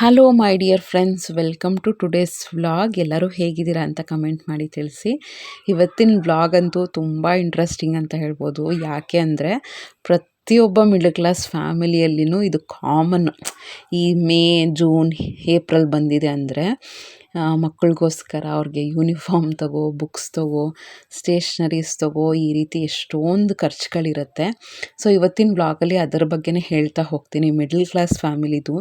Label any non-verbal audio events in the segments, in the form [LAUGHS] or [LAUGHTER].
Hello my dear friends welcome to today's vlog ಎಲ್ಲರೂ ಹೇಗಿದ್ದೀರಾ ಅಂತ ಕಮೆಂಟ್ ಮಾಡಿ ತಿಳಿಸಿ. ಇವತ್ತಿನ ವ್ಲಾಗ್ ಅಂತೂ ತುಂಬ ಇಂಟ್ರೆಸ್ಟಿಂಗ್ ಅಂತ ಹೇಳ್ಬೋದು. ಯಾಕೆ ಅಂದರೆ ಪ್ರತಿಯೊಬ್ಬ ಮಿಡಲ್ ಕ್ಲಾಸ್ ಫ್ಯಾಮಿಲಿಯಲ್ಲಿನೂ ಇದು ಕಾಮನ್ ಈ ಮೇ, ಜೂನ್, ಏಪ್ರಿಲ್ ಬಂದಿದೆ ಅಂದರೆ ಮಕ್ಕಳಿಗೋಸ್ಕರ ಅವ್ರಿಗೆ ಯೂನಿಫಾರ್ಮ್ ತಗೋ ಬುಕ್ಸ್ ತಗೋ ಸ್ಟೇಷ್ನರೀಸ್ ತಗೋ, ಈ ರೀತಿ ಎಷ್ಟೊಂದು ಖರ್ಚುಗಳಿರುತ್ತೆ. ಸೊ ಇವತ್ತಿನ ಬ್ಲಾಗಲ್ಲಿ ಅದರ ಬಗ್ಗೆನೇ ಹೇಳ್ತಾ ಹೋಗ್ತೀನಿ. ಮಿಡ್ಲ್ ಕ್ಲಾಸ್ ಫ್ಯಾಮಿಲಿದು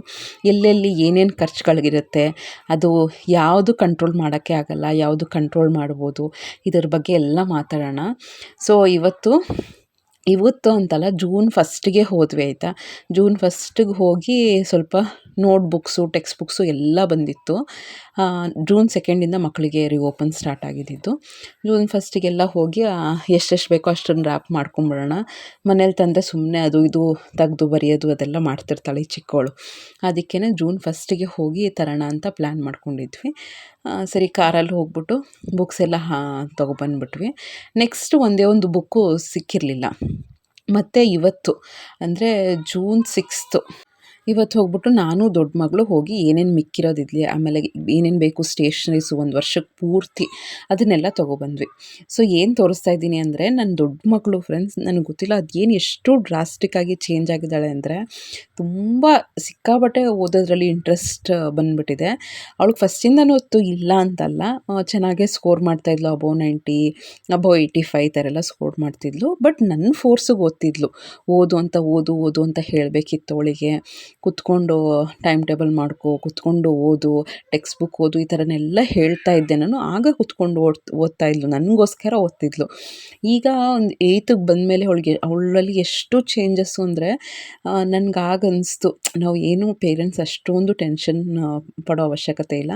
ಎಲ್ಲೆಲ್ಲಿ ಏನೇನು ಖರ್ಚುಗಳಿರುತ್ತೆ, ಅದು ಯಾವುದು ಕಂಟ್ರೋಲ್ ಮಾಡೋಕ್ಕೆ ಆಗಲ್ಲ, ಯಾವುದು ಕಂಟ್ರೋಲ್ ಮಾಡ್ಬೋದು, ಇದರ ಬಗ್ಗೆ ಎಲ್ಲ ಮಾತಾಡೋಣ. ಸೊ ಇವತ್ತು ಇವತ್ತು ಅಂತಲ್ಲ ಜೂನ್ ಫಸ್ಟಿಗೆ ಹೋದ್ವಿ ಆಯಿತಾ? ಜೂನ್ ಫಸ್ಟಿಗೆ ಹೋಗಿ ಸ್ವಲ್ಪ ನೋಟ್ ಬುಕ್ಸು ಟೆಕ್ಸ್ಟ್ ಬುಕ್ಸು ಎಲ್ಲ ಬಂದಿತ್ತು. ಜೂನ್ ಸೆಕೆಂಡಿಂದ ಮಕ್ಕಳಿಗೆ ರಿಓಪನ್ ಸ್ಟಾರ್ಟ್ ಆಗಿದ್ದಿದ್ದು ಜೂನ್ ಫಸ್ಟಿಗೆಲ್ಲ ಹೋಗಿ ಎಷ್ಟೆಷ್ಟು ಬೇಕೋ ಅಷ್ಟನ್ನು ರ್ಯಾಪ್ ಮಾಡ್ಕೊಂಬಿಡೋಣ ಮನೇಲಿ ತಂದರೆ ಸುಮ್ಮನೆ ಅದು ಇದು ತೆಗೆದು ಬರೆಯೋದು ಅದೆಲ್ಲ ಮಾಡ್ತಿರ್ತಾಳೆ ಈ ಚಿಕ್ಕವಳು ಅದಕ್ಕೇ ಜೂನ್ ಫಸ್ಟಿಗೆ ಹೋಗಿ ತರೋಣ ಅಂತ ಪ್ಲ್ಯಾನ್ ಮಾಡ್ಕೊಂಡಿದ್ವಿ. ಸರಿ ಕಾರಲ್ಲಿ ಹೋಗ್ಬಿಟ್ಟು ಬುಕ್ಸ್ ಎಲ್ಲ ತೊಗೊಬಂದ್ಬಿಟ್ವಿ. ನೆಕ್ಸ್ಟ್ ಒಂದೇ ಒಂದು ಬುಕ್ಕು ಸಿಕ್ಕಿರಲಿಲ್ಲ. ಮತ್ತು ಇವತ್ತು, ಅಂದರೆ ಜೂನ್ ಸಿಕ್ಸ್ತು ಇವತ್ತು ಹೋಗ್ಬಿಟ್ಟು ನಾನು ದೊಡ್ಡ ಮಗಳು ಹೋಗಿ ಏನೇನು ಮಿಕ್ಕಿರೋದಿದ್ಲಿ, ಆಮೇಲೆ ಏನೇನು ಬೇಕು ಸ್ಟೇಷನರೀಸು ಒಂದು ವರ್ಷಕ್ಕೆ ಪೂರ್ತಿ ಅದನ್ನೆಲ್ಲ ತೊಗೊಬಂದ್ವಿ. ಸೊ ಏನು ತೋರಿಸ್ತಾ ಇದ್ದೀನಿ ಅಂದರೆ ನನ್ನ ದೊಡ್ಡ ಮಗಳು ಫ್ರೆಂಡ್ಸ್ ನನಗೆ ಗೊತ್ತಿಲ್ಲ ಅದೇನು ಎಷ್ಟು ಡ್ರಾಸ್ಟಿಕ್ಕಾಗಿ ಚೇಂಜ್ ಆಗಿದ್ದಾಳೆ ಅಂದರೆ ತುಂಬ ಸಿಕ್ಕಾಬಟ್ಟೆ ಓದೋದ್ರಲ್ಲಿ ಇಂಟ್ರೆಸ್ಟ್ ಬಂದುಬಿಟ್ಟಿದೆ. ಅವಳಿಗೆ ಫಸ್ಟಿಂದನೂ ಹೊತ್ತು ಇಲ್ಲ ಅಂತಲ್ಲ ಚೆನ್ನಾಗೇ score ಮಾಡ್ತಾಯಿದ್ಲು above ninety above eighty five ಥರ ಎಲ್ಲ ಸ್ಕೋರ್ ಮಾಡ್ತಿದ್ಲು. ಬಟ್ ನನ್ನ ಫೋರ್ಸಿಗೆ ಓದ್ತಿದ್ಲು. ಓದು ಅಂತ ಓದು ಓದು ಅಂತ ಹೇಳಬೇಕಿತ್ತು ಅವಳಿಗೆ. ಕುತ್ಕೊಂಡು ಟೈಮ್ ಟೇಬಲ್ ಮಾಡ್ಕೋ, ಕುತ್ಕೊಂಡು ಓದು ಟೆಕ್ಸ್ಟ್ ಬುಕ್ ಓದು ಈ ಥರನೆಲ್ಲ ಹೇಳ್ತಾ ಇದ್ದೆ ನಾನು. ಆಗ ಕುತ್ಕೊಂಡು ಓದ್ ಓದ್ತಾ ಇದ್ಲು. ನನಗೋಸ್ಕರ ಓದ್ತಿದ್ಲು. ಈಗ ಒಂದು ಏಯ್ತಿಗೆ ಬಂದಮೇಲೆ ಅವಳಿಗೆ, ಅವಳಲ್ಲಿ ಎಷ್ಟು ಚೇಂಜಸ್ಸು ಅಂದರೆ ನನ್ಗೆ ಆಗ ಅನಿಸ್ತು ನಾವು ಏನು ಪೇರೆಂಟ್ಸ್ ಅಷ್ಟೊಂದು ಟೆನ್ಷನ್ ಪಡೋ ಅವಶ್ಯಕತೆ ಇಲ್ಲ.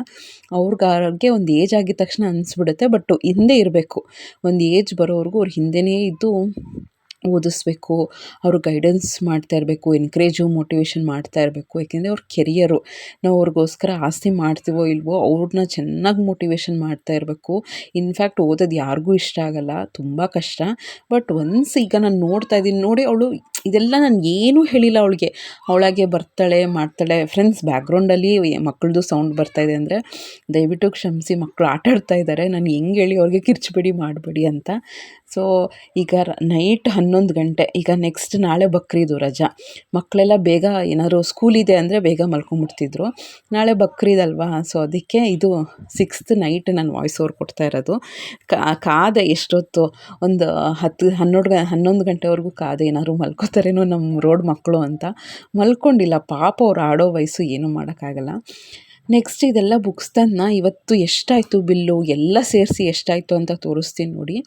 ಅವ್ರಿಗೆ ಒಂದು ಏಜ್ ಆಗಿದ ತಕ್ಷಣ ಅನಿಸ್ಬಿಡುತ್ತೆ. ಬಟ್ ಹಿಂದೆ ಇರಬೇಕು. ಒಂದು ಏಜ್ ಬರೋವರೆಗೂ ಅವ್ರು ಹಿಂದೆಯೇ ಇದ್ದು ಓದಿಸ್ಬೇಕು, ಅವ್ರ ಗೈಡೆನ್ಸ್ ಮಾಡ್ತಾ ಇರಬೇಕು ಎನ್ಕರೇಜು ಮೋಟಿವೇಶನ್ ಮಾಡ್ತಾ ಇರಬೇಕು ಯಾಕೆಂದರೆ ಅವ್ರ ಕೆರಿಯರು. ನಾವು ಅವ್ರಿಗೋಸ್ಕರ ಆಸ್ತಿ ಮಾಡ್ತೀವೋ ಇಲ್ವೋ, ಅವ್ರನ್ನ ಚೆನ್ನಾಗಿ ಮೋಟಿವೇಶನ್ ಮಾಡ್ತಾ ಇರಬೇಕು. ಇನ್ಫ್ಯಾಕ್ಟ್ ಓದೋದು ಯಾರಿಗೂ ಇಷ್ಟ ಆಗಲ್ಲ, ತುಂಬ ಕಷ್ಟ. ಬಟ್ ಒನ್ಸ್ ಈಗ ನಾನು ನೋಡ್ತಾ ಇದ್ದೀನಿ, ನೋಡಿ ಅವಳು ಇದೆಲ್ಲ ನಾನು ಏನೂ ಹೇಳಿಲ್ಲ ಅವಳಿಗೆ. ಅವಳಾಗೆ ಬರ್ತಾಳೆ, ಮಾಡ್ತಾಳೆ. ಫ್ರೆಂಡ್ಸ್ ಬ್ಯಾಕ್ಗ್ರೌಂಡಲ್ಲಿ ಮಕ್ಕಳದು ಸೌಂಡ್ ಬರ್ತಾ ಇದೆ ಅಂದರೆ, ದಯವಿಟ್ಟು ಕ್ಷಮಿಸಿ ಮಕ್ಕಳು ಆಟ ಆಡ್ತಾ ಇದ್ದಾರೆ ನಾನು ಹೆಂಗೆ ಹೇಳಿ ಅವ್ರಿಗೆ ಕಿರ್ಚಬೇಡಿ ಮಾಡಬೇಡಿ ಅಂತ. ಸೊ ಈಗ ನೈಟ್ ಹನ್ನೊಂದು ಗಂಟೆ. ಈಗ ನೆಕ್ಸ್ಟ್ ನಾಳೆ ಬಕ್ರೀದು ರಜಾ. ಮಕ್ಕಳೆಲ್ಲ ಬೇಗ ಏನಾದ್ರು ಸ್ಕೂಲ್ ಇದೆ ಅಂದರೆ ಬೇಗ ಮಲ್ಕೊಂಬಿಡ್ತಿದ್ರು. ನಾಳೆ ಬಕ್ರೀದಲ್ವಾ? ಸೊ ಅದಕ್ಕೆ ಇದು ಸಿಕ್ಸ್ತ್ ನೈಟ್ ನಾನು ವಾಯ್ಸ್ ಓವರ್ ಕೊಡ್ತಾ ಇರೋದು. ಕಾದೆ ಎಷ್ಟೊತ್ತು? ಒಂದು ಹತ್ತು, ಹನ್ನೊಂದು ಹನ್ನೊಂದು ಗಂಟೆವರೆಗೂ ಕಾದೆ ಏನಾದ್ರು ಮಲ್ಕೋತಾರೇನೋ ನಮ್ಮ ರೋಡ್ ಮಕ್ಕಳು ಅಂತ ಮಲ್ಕೊಂಡಿಲ್ಲ. ಪಾಪ ಅವ್ರು ಆಡೋ ವಯಸ್ಸು ಏನೂ ಮಾಡೋಕ್ಕಾಗಲ್ಲ. ನೆಕ್ಸ್ಟ್ ಇದೆಲ್ಲ ಬುಕ್ಸ್ ತನ್ನ ಇವತ್ತು ಎಷ್ಟಾಯಿತು ಬಿಲ್ಲು? ಎಲ್ಲ ಸೇರಿಸಿ ಎಷ್ಟಾಯಿತು ಅಂತ ತೋರಿಸ್ತೀನಿ ನೋಡಿ.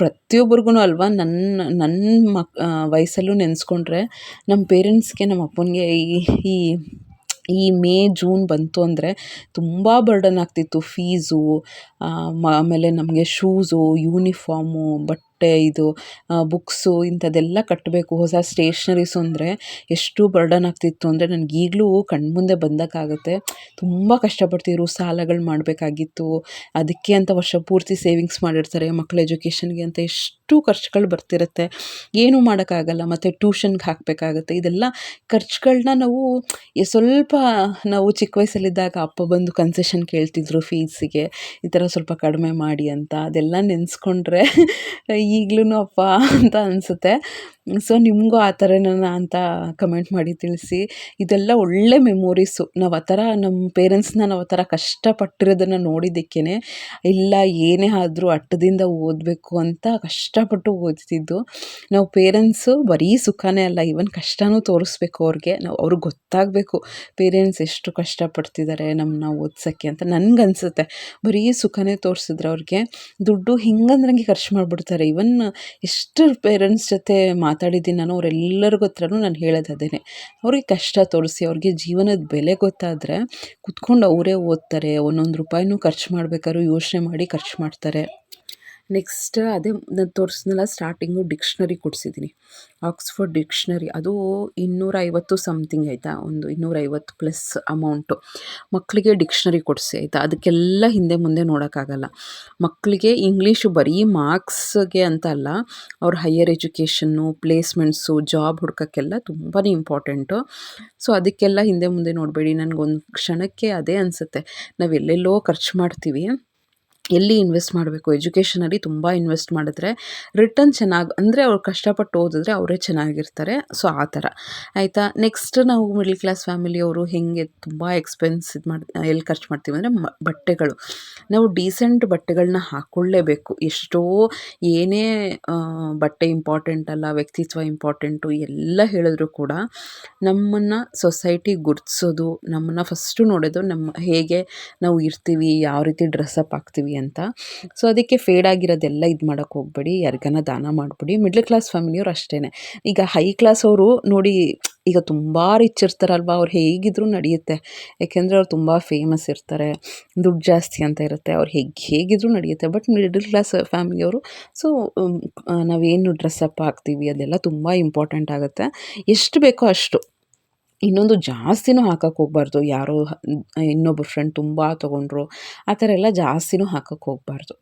ಪ್ರತಿಯೊಬ್ಬರಿಗೂ ಅಲ್ವಾ? ನನ್ನ ನನ್ನ ಮಕ್ ವಯಸ್ಸಲ್ಲೂ ನೆನೆಸ್ಕೊಂಡ್ರೆ ನಮ್ಮ ಪೇರೆಂಟ್ಸ್ಗೆ ನಮ್ಮ ಅಪ್ಪನಿಗೆ ಈ ಈ ಈ ಮೇ, ಜೂನ್ ಬಂತು ಅಂದರೆ ತುಂಬ ಬರ್ಡನ್ ಆಗ್ತಿತ್ತು. ಫೀಸು ಆಮೇಲೆ ನಮಗೆ ಶೂಸು ಯೂನಿಫಾರ್ಮು ಬಟ್ ಬಟ್ಟೆ, ಇದು ಬುಕ್ಸು ಇಂಥದ್ದೆಲ್ಲ ಕಟ್ಟಬೇಕು. ಹೊಸ ಸ್ಟೇಷ್ನರೀಸು ಅಂದರೆ ಎಷ್ಟು ಬರ್ಡನ್ ಆಗ್ತಿತ್ತು ಅಂದರೆ ನನಗೆ ಈಗಲೂ ಕಣ್ಮುಂದೆ ಬಂದಕ್ಕಾಗುತ್ತೆ. ತುಂಬ ಕಷ್ಟಪಡ್ತಿದ್ರು, ಸಾಲಗಳು ಮಾಡಬೇಕಾಗಿತ್ತು. ಅದಕ್ಕೆ ಅಂತ ವರ್ಷ ಪೂರ್ತಿ ಸೇವಿಂಗ್ಸ್ ಮಾಡಿರ್ತಾರೆ ಮಕ್ಕಳ ಎಜುಕೇಷನ್ಗೆ ಅಂತ ಎಷ್ಟು ಖರ್ಚುಗಳು ಬರ್ತಿರುತ್ತೆ. ಏನೂ ಮಾಡೋಕ್ಕಾಗಲ್ಲ, ಮತ್ತು ಟ್ಯೂಷನ್ಗೆ ಹಾಕಬೇಕಾಗುತ್ತೆ. ಇದೆಲ್ಲ ಖರ್ಚುಗಳನ್ನ ನಾವು ಸ್ವಲ್ಪ ನಾವು ಚಿಕ್ಕ ವಯಸ್ಸಲ್ಲಿದ್ದಾಗ ಅಪ್ಪ ಬಂದು ಕನ್ಸೆಷನ್ ಕೇಳ್ತಿದ್ರು ಫೀಸಿಗೆ ಈ ಥರ ಸ್ವಲ್ಪ ಕಡಿಮೆ ಮಾಡಿ ಅಂತ, ಅದೆಲ್ಲ ನೆನೆಸ್ಕೊಂಡ್ರೆ ಈಗ್ಲೂ ಅಪ್ಪ ಅಂತ ಅನಿಸುತ್ತೆ. ಸೊ ನಿಮಗೂ ಆ ಥರನೇನ ಅಂತ ಕಮೆಂಟ್ ಮಾಡಿ ತಿಳಿಸಿ. ಇದೆಲ್ಲ ಒಳ್ಳೆ ಮೆಮೊರೀಸು ನಾವು ಆ ಥರ ನಮ್ಮ ಪೇರೆಂಟ್ಸ್ನ ನಾವು ಆ ಥರ ಕಷ್ಟಪಟ್ಟಿರೋದನ್ನು ನೋಡಿದ್ದಕ್ಕೇ ಇಲ್ಲ, ಏನೇ ಆದರೂ ಅಟ್ಟದಿಂದ ಓದಬೇಕು ಅಂತ ಕಷ್ಟಪಟ್ಟು ಓದ್ತಿದ್ದು. ನಾವು ಪೇರೆಂಟ್ಸು ಬರೀ ಸುಖನೇ ಅಲ್ಲ ಈವನ್ ಕಷ್ಟನೂ ತೋರಿಸ್ಬೇಕು ಅವ್ರಿಗೆ. ನಾವು ಅವ್ರಿಗೆ ಗೊತ್ತಾಗಬೇಕು ಪೇರೆಂಟ್ಸ್ ಎಷ್ಟು ಕಷ್ಟಪಡ್ತಿದ್ದಾರೆ ನಮ್ಮನ್ನ ಓದ್ಸೋಕ್ಕೆ ಅಂತ ನನಗನ್ಸುತ್ತೆ. ಬರೀ ಸುಖನೇ ತೋರಿಸಿದ್ರೆ ಅವ್ರಿಗೆ. ದುಡ್ಡು ಹಿಂಗಂದ್ರಂಗೆ ಖರ್ಚು ಮಾಡಿಬಿಡ್ತಾರೆ. ಇವನ್ ಎಷ್ಟು ಪೇರೆಂಟ್ಸ್ ಜೊತೆ ಮಾತಾಡಿದ್ದೀನಿ ನಾನು ಅವರೆಲ್ಲರಿಗೂ ಹತ್ರನೂ ನಾನು ಹೇಳೋದು ಅದೇನೆ. ಅವ್ರಿಗೆ ಕಷ್ಟ ತೋರಿಸಿ, ಅವ್ರಿಗೆ ಜೀವನದ ಬೆಲೆ ಗೊತ್ತಾದರೆ ಕುತ್ಕೊಂಡು ಅವರೇ ಓದ್ತಾರೆ, ಒಂದೊಂದು ರೂಪಾಯಿನೂ ಖರ್ಚು ಮಾಡ್ಬೇಕಾದ್ರು ಯೋಚನೆ ಮಾಡಿ ಖರ್ಚು ಮಾಡ್ತಾರೆ. ನೆಕ್ಸ್ಟ್ ಅದೇ ನಾನು ತೋರಿಸ್ನಲ್ಲ ಸ್ಟಾರ್ಟಿಂಗು ಡಿಕ್ಷನರಿ ಕೊಡಿಸಿದ್ದೀನಿ ಆಕ್ಸ್ಫರ್ಡ್ ಡಿಕ್ಷನರಿ ಅದು ಇನ್ನೂರೈವತ್ತು ಸಮಥಿಂಗ್ ಆಯಿತಾ? ಒಂದು ಇನ್ನೂರೈವತ್ತು ಪ್ಲಸ್ ಅಮೌಂಟು ಮಕ್ಕಳಿಗೆ ಡಿಕ್ಷನರಿ ಕೊಡಿಸಿ, ಆಯಿತಾ? ಅದಕ್ಕೆಲ್ಲ ಹಿಂದೆ ಮುಂದೆ ನೋಡೋಕ್ಕಾಗಲ್ಲ. ಮಕ್ಕಳಿಗೆ ಇಂಗ್ಲೀಷು ಬರೀ ಮಾರ್ಕ್ಸ್ಗೆ ಅಂತ ಅಲ್ಲ, ಅವ್ರ ಹೈಯರ್ ಎಜುಕೇಷನ್ನು ಪ್ಲೇಸ್ಮೆಂಟ್ಸು ಜಾಬ್ ಹುಡ್ಕೋಕ್ಕೆಲ್ಲ ತುಂಬಾ ಇಂಪಾರ್ಟೆಂಟು ಸೊ ಅದಕ್ಕೆಲ್ಲ ಹಿಂದೆ ಮುಂದೆ ನೋಡಬೇಡಿ. ನನಗೊಂದು ಕ್ಷಣಕ್ಕೆ ಅದೇ ಅನಿಸುತ್ತೆ. ನಾವು ಎಲ್ಲೆಲ್ಲೋ ಖರ್ಚು ಮಾಡ್ತೀವಿ. ಎಲ್ಲಿ ಇನ್ವೆಸ್ಟ್ ಮಾಡಬೇಕು? ಎಜುಕೇಷನಲ್ಲಿ ತುಂಬ ಇನ್ವೆಸ್ಟ್ ಮಾಡಿದ್ರೆ ರಿಟರ್ನ್ ಚೆನ್ನಾಗಿ, ಅಂದರೆ ಅವ್ರು ಕಷ್ಟಪಟ್ಟು ಓದಿದ್ರೆ ಅವರೇ ಚೆನ್ನಾಗಿರ್ತಾರೆ. ಸೊ ಆ ಥರ. ಆಯಿತಾ? ನೆಕ್ಸ್ಟ್ ನಾವು ಮಿಡ್ಲ್ ಕ್ಲಾಸ್ ಫ್ಯಾಮಿಲಿಯವರು ಹೇಗೆ ತುಂಬ ಎಕ್ಸ್ಪೆನ್ಸ್ ಇದು ಮಾಡಿ, ಎಲ್ಲಿ ಖರ್ಚು ಮಾಡ್ತೀವಿ ಅಂದರೆ ಬಟ್ಟೆಗಳು. ನಾವು ಡೀಸೆಂಟ್ ಬಟ್ಟೆಗಳನ್ನ ಹಾಕ್ಕೊಳ್ಳೇಬೇಕು ಎಷ್ಟೋ ಏನೇ ಬಟ್ಟೆ ಇಂಪಾರ್ಟೆಂಟ್ ಅಲ್ಲ, ವ್ಯಕ್ತಿತ್ವ ಇಂಪಾರ್ಟೆಂಟು ಎಲ್ಲ ಹೇಳಿದ್ರು ಕೂಡ ನಮ್ಮನ್ನು ಸೊಸೈಟಿ ಗುರುತಿಸೋದು, ನಮ್ಮನ್ನು ಫಸ್ಟು ನೋಡೋದು, ನಮ್ಮ ಹೇಗೆ ನಾವು ಇರ್ತೀವಿ, ಯಾವ ರೀತಿ ಡ್ರೆಸ್ಅಪ್ ಆಗ್ತೀವಿ ಅಂತ. ಸೊ ಅದಕ್ಕೆ ಫೇಡ್ ಆಗಿರೋದೆಲ್ಲ ಇದು ಮಾಡೋಕ್ಕೆ ಹೋಗ್ಬೇಡಿ, ಯಾರಿಗಾನ ದಾನ ಮಾಡಿಬಿಡಿ. ಮಿಡ್ಲ್ ಕ್ಲಾಸ್ ಫ್ಯಾಮಿಲಿಯವ್ರು ಅಷ್ಟೇ ಈಗ ಹೈ ಕ್ಲಾಸ್ ಅವರು ನೋಡಿ, ಈಗ ತುಂಬ ರಿಚ್ ಇರ್ತಾರಲ್ವ, ಅವ್ರು ಹೇಗಿದ್ರೂ ನಡೆಯುತ್ತೆ. ಯಾಕೆಂದರೆ ಅವ್ರು ತುಂಬ ಫೇಮಸ್ ಇರ್ತಾರೆ, ದುಡ್ಡು ಜಾಸ್ತಿ ಅಂತ ಇರುತ್ತೆ, ಅವ್ರು ಹೇಗೆ, ಹೇಗಿದ್ರೂ ನಡೆಯುತ್ತೆ. ಬಟ್ ಮಿಡಲ್ ಕ್ಲಾಸ್ ಫ್ಯಾಮಿಲಿಯವರು ಸೊ ನಾವೇನು ಡ್ರೆಸ್ಸಪ್ ಹಾಕ್ತೀವಿ ಅದೆಲ್ಲ ತುಂಬ ಇಂಪಾರ್ಟೆಂಟ್ ಆಗುತ್ತೆ. ಎಷ್ಟು ಬೇಕೋ ಅಷ್ಟು. ಇನ್ನೊಂದು ಜಾಸ್ತಿನೂ ಹಾಕಕ್ಕೆ ಹೋಗ್ಬಾರ್ದು. ಯಾರೋ ಇನ್ನೊಬ್ಬರು ಫ್ರೆಂಡ್ ತುಂಬ ತೊಗೊಂಡ್ರು, ಆ ಥರ ಎಲ್ಲ ಜಾಸ್ತಿನೂ ಹಾಕಕ್ಕೆ ಹೋಗಬಾರ್ದು.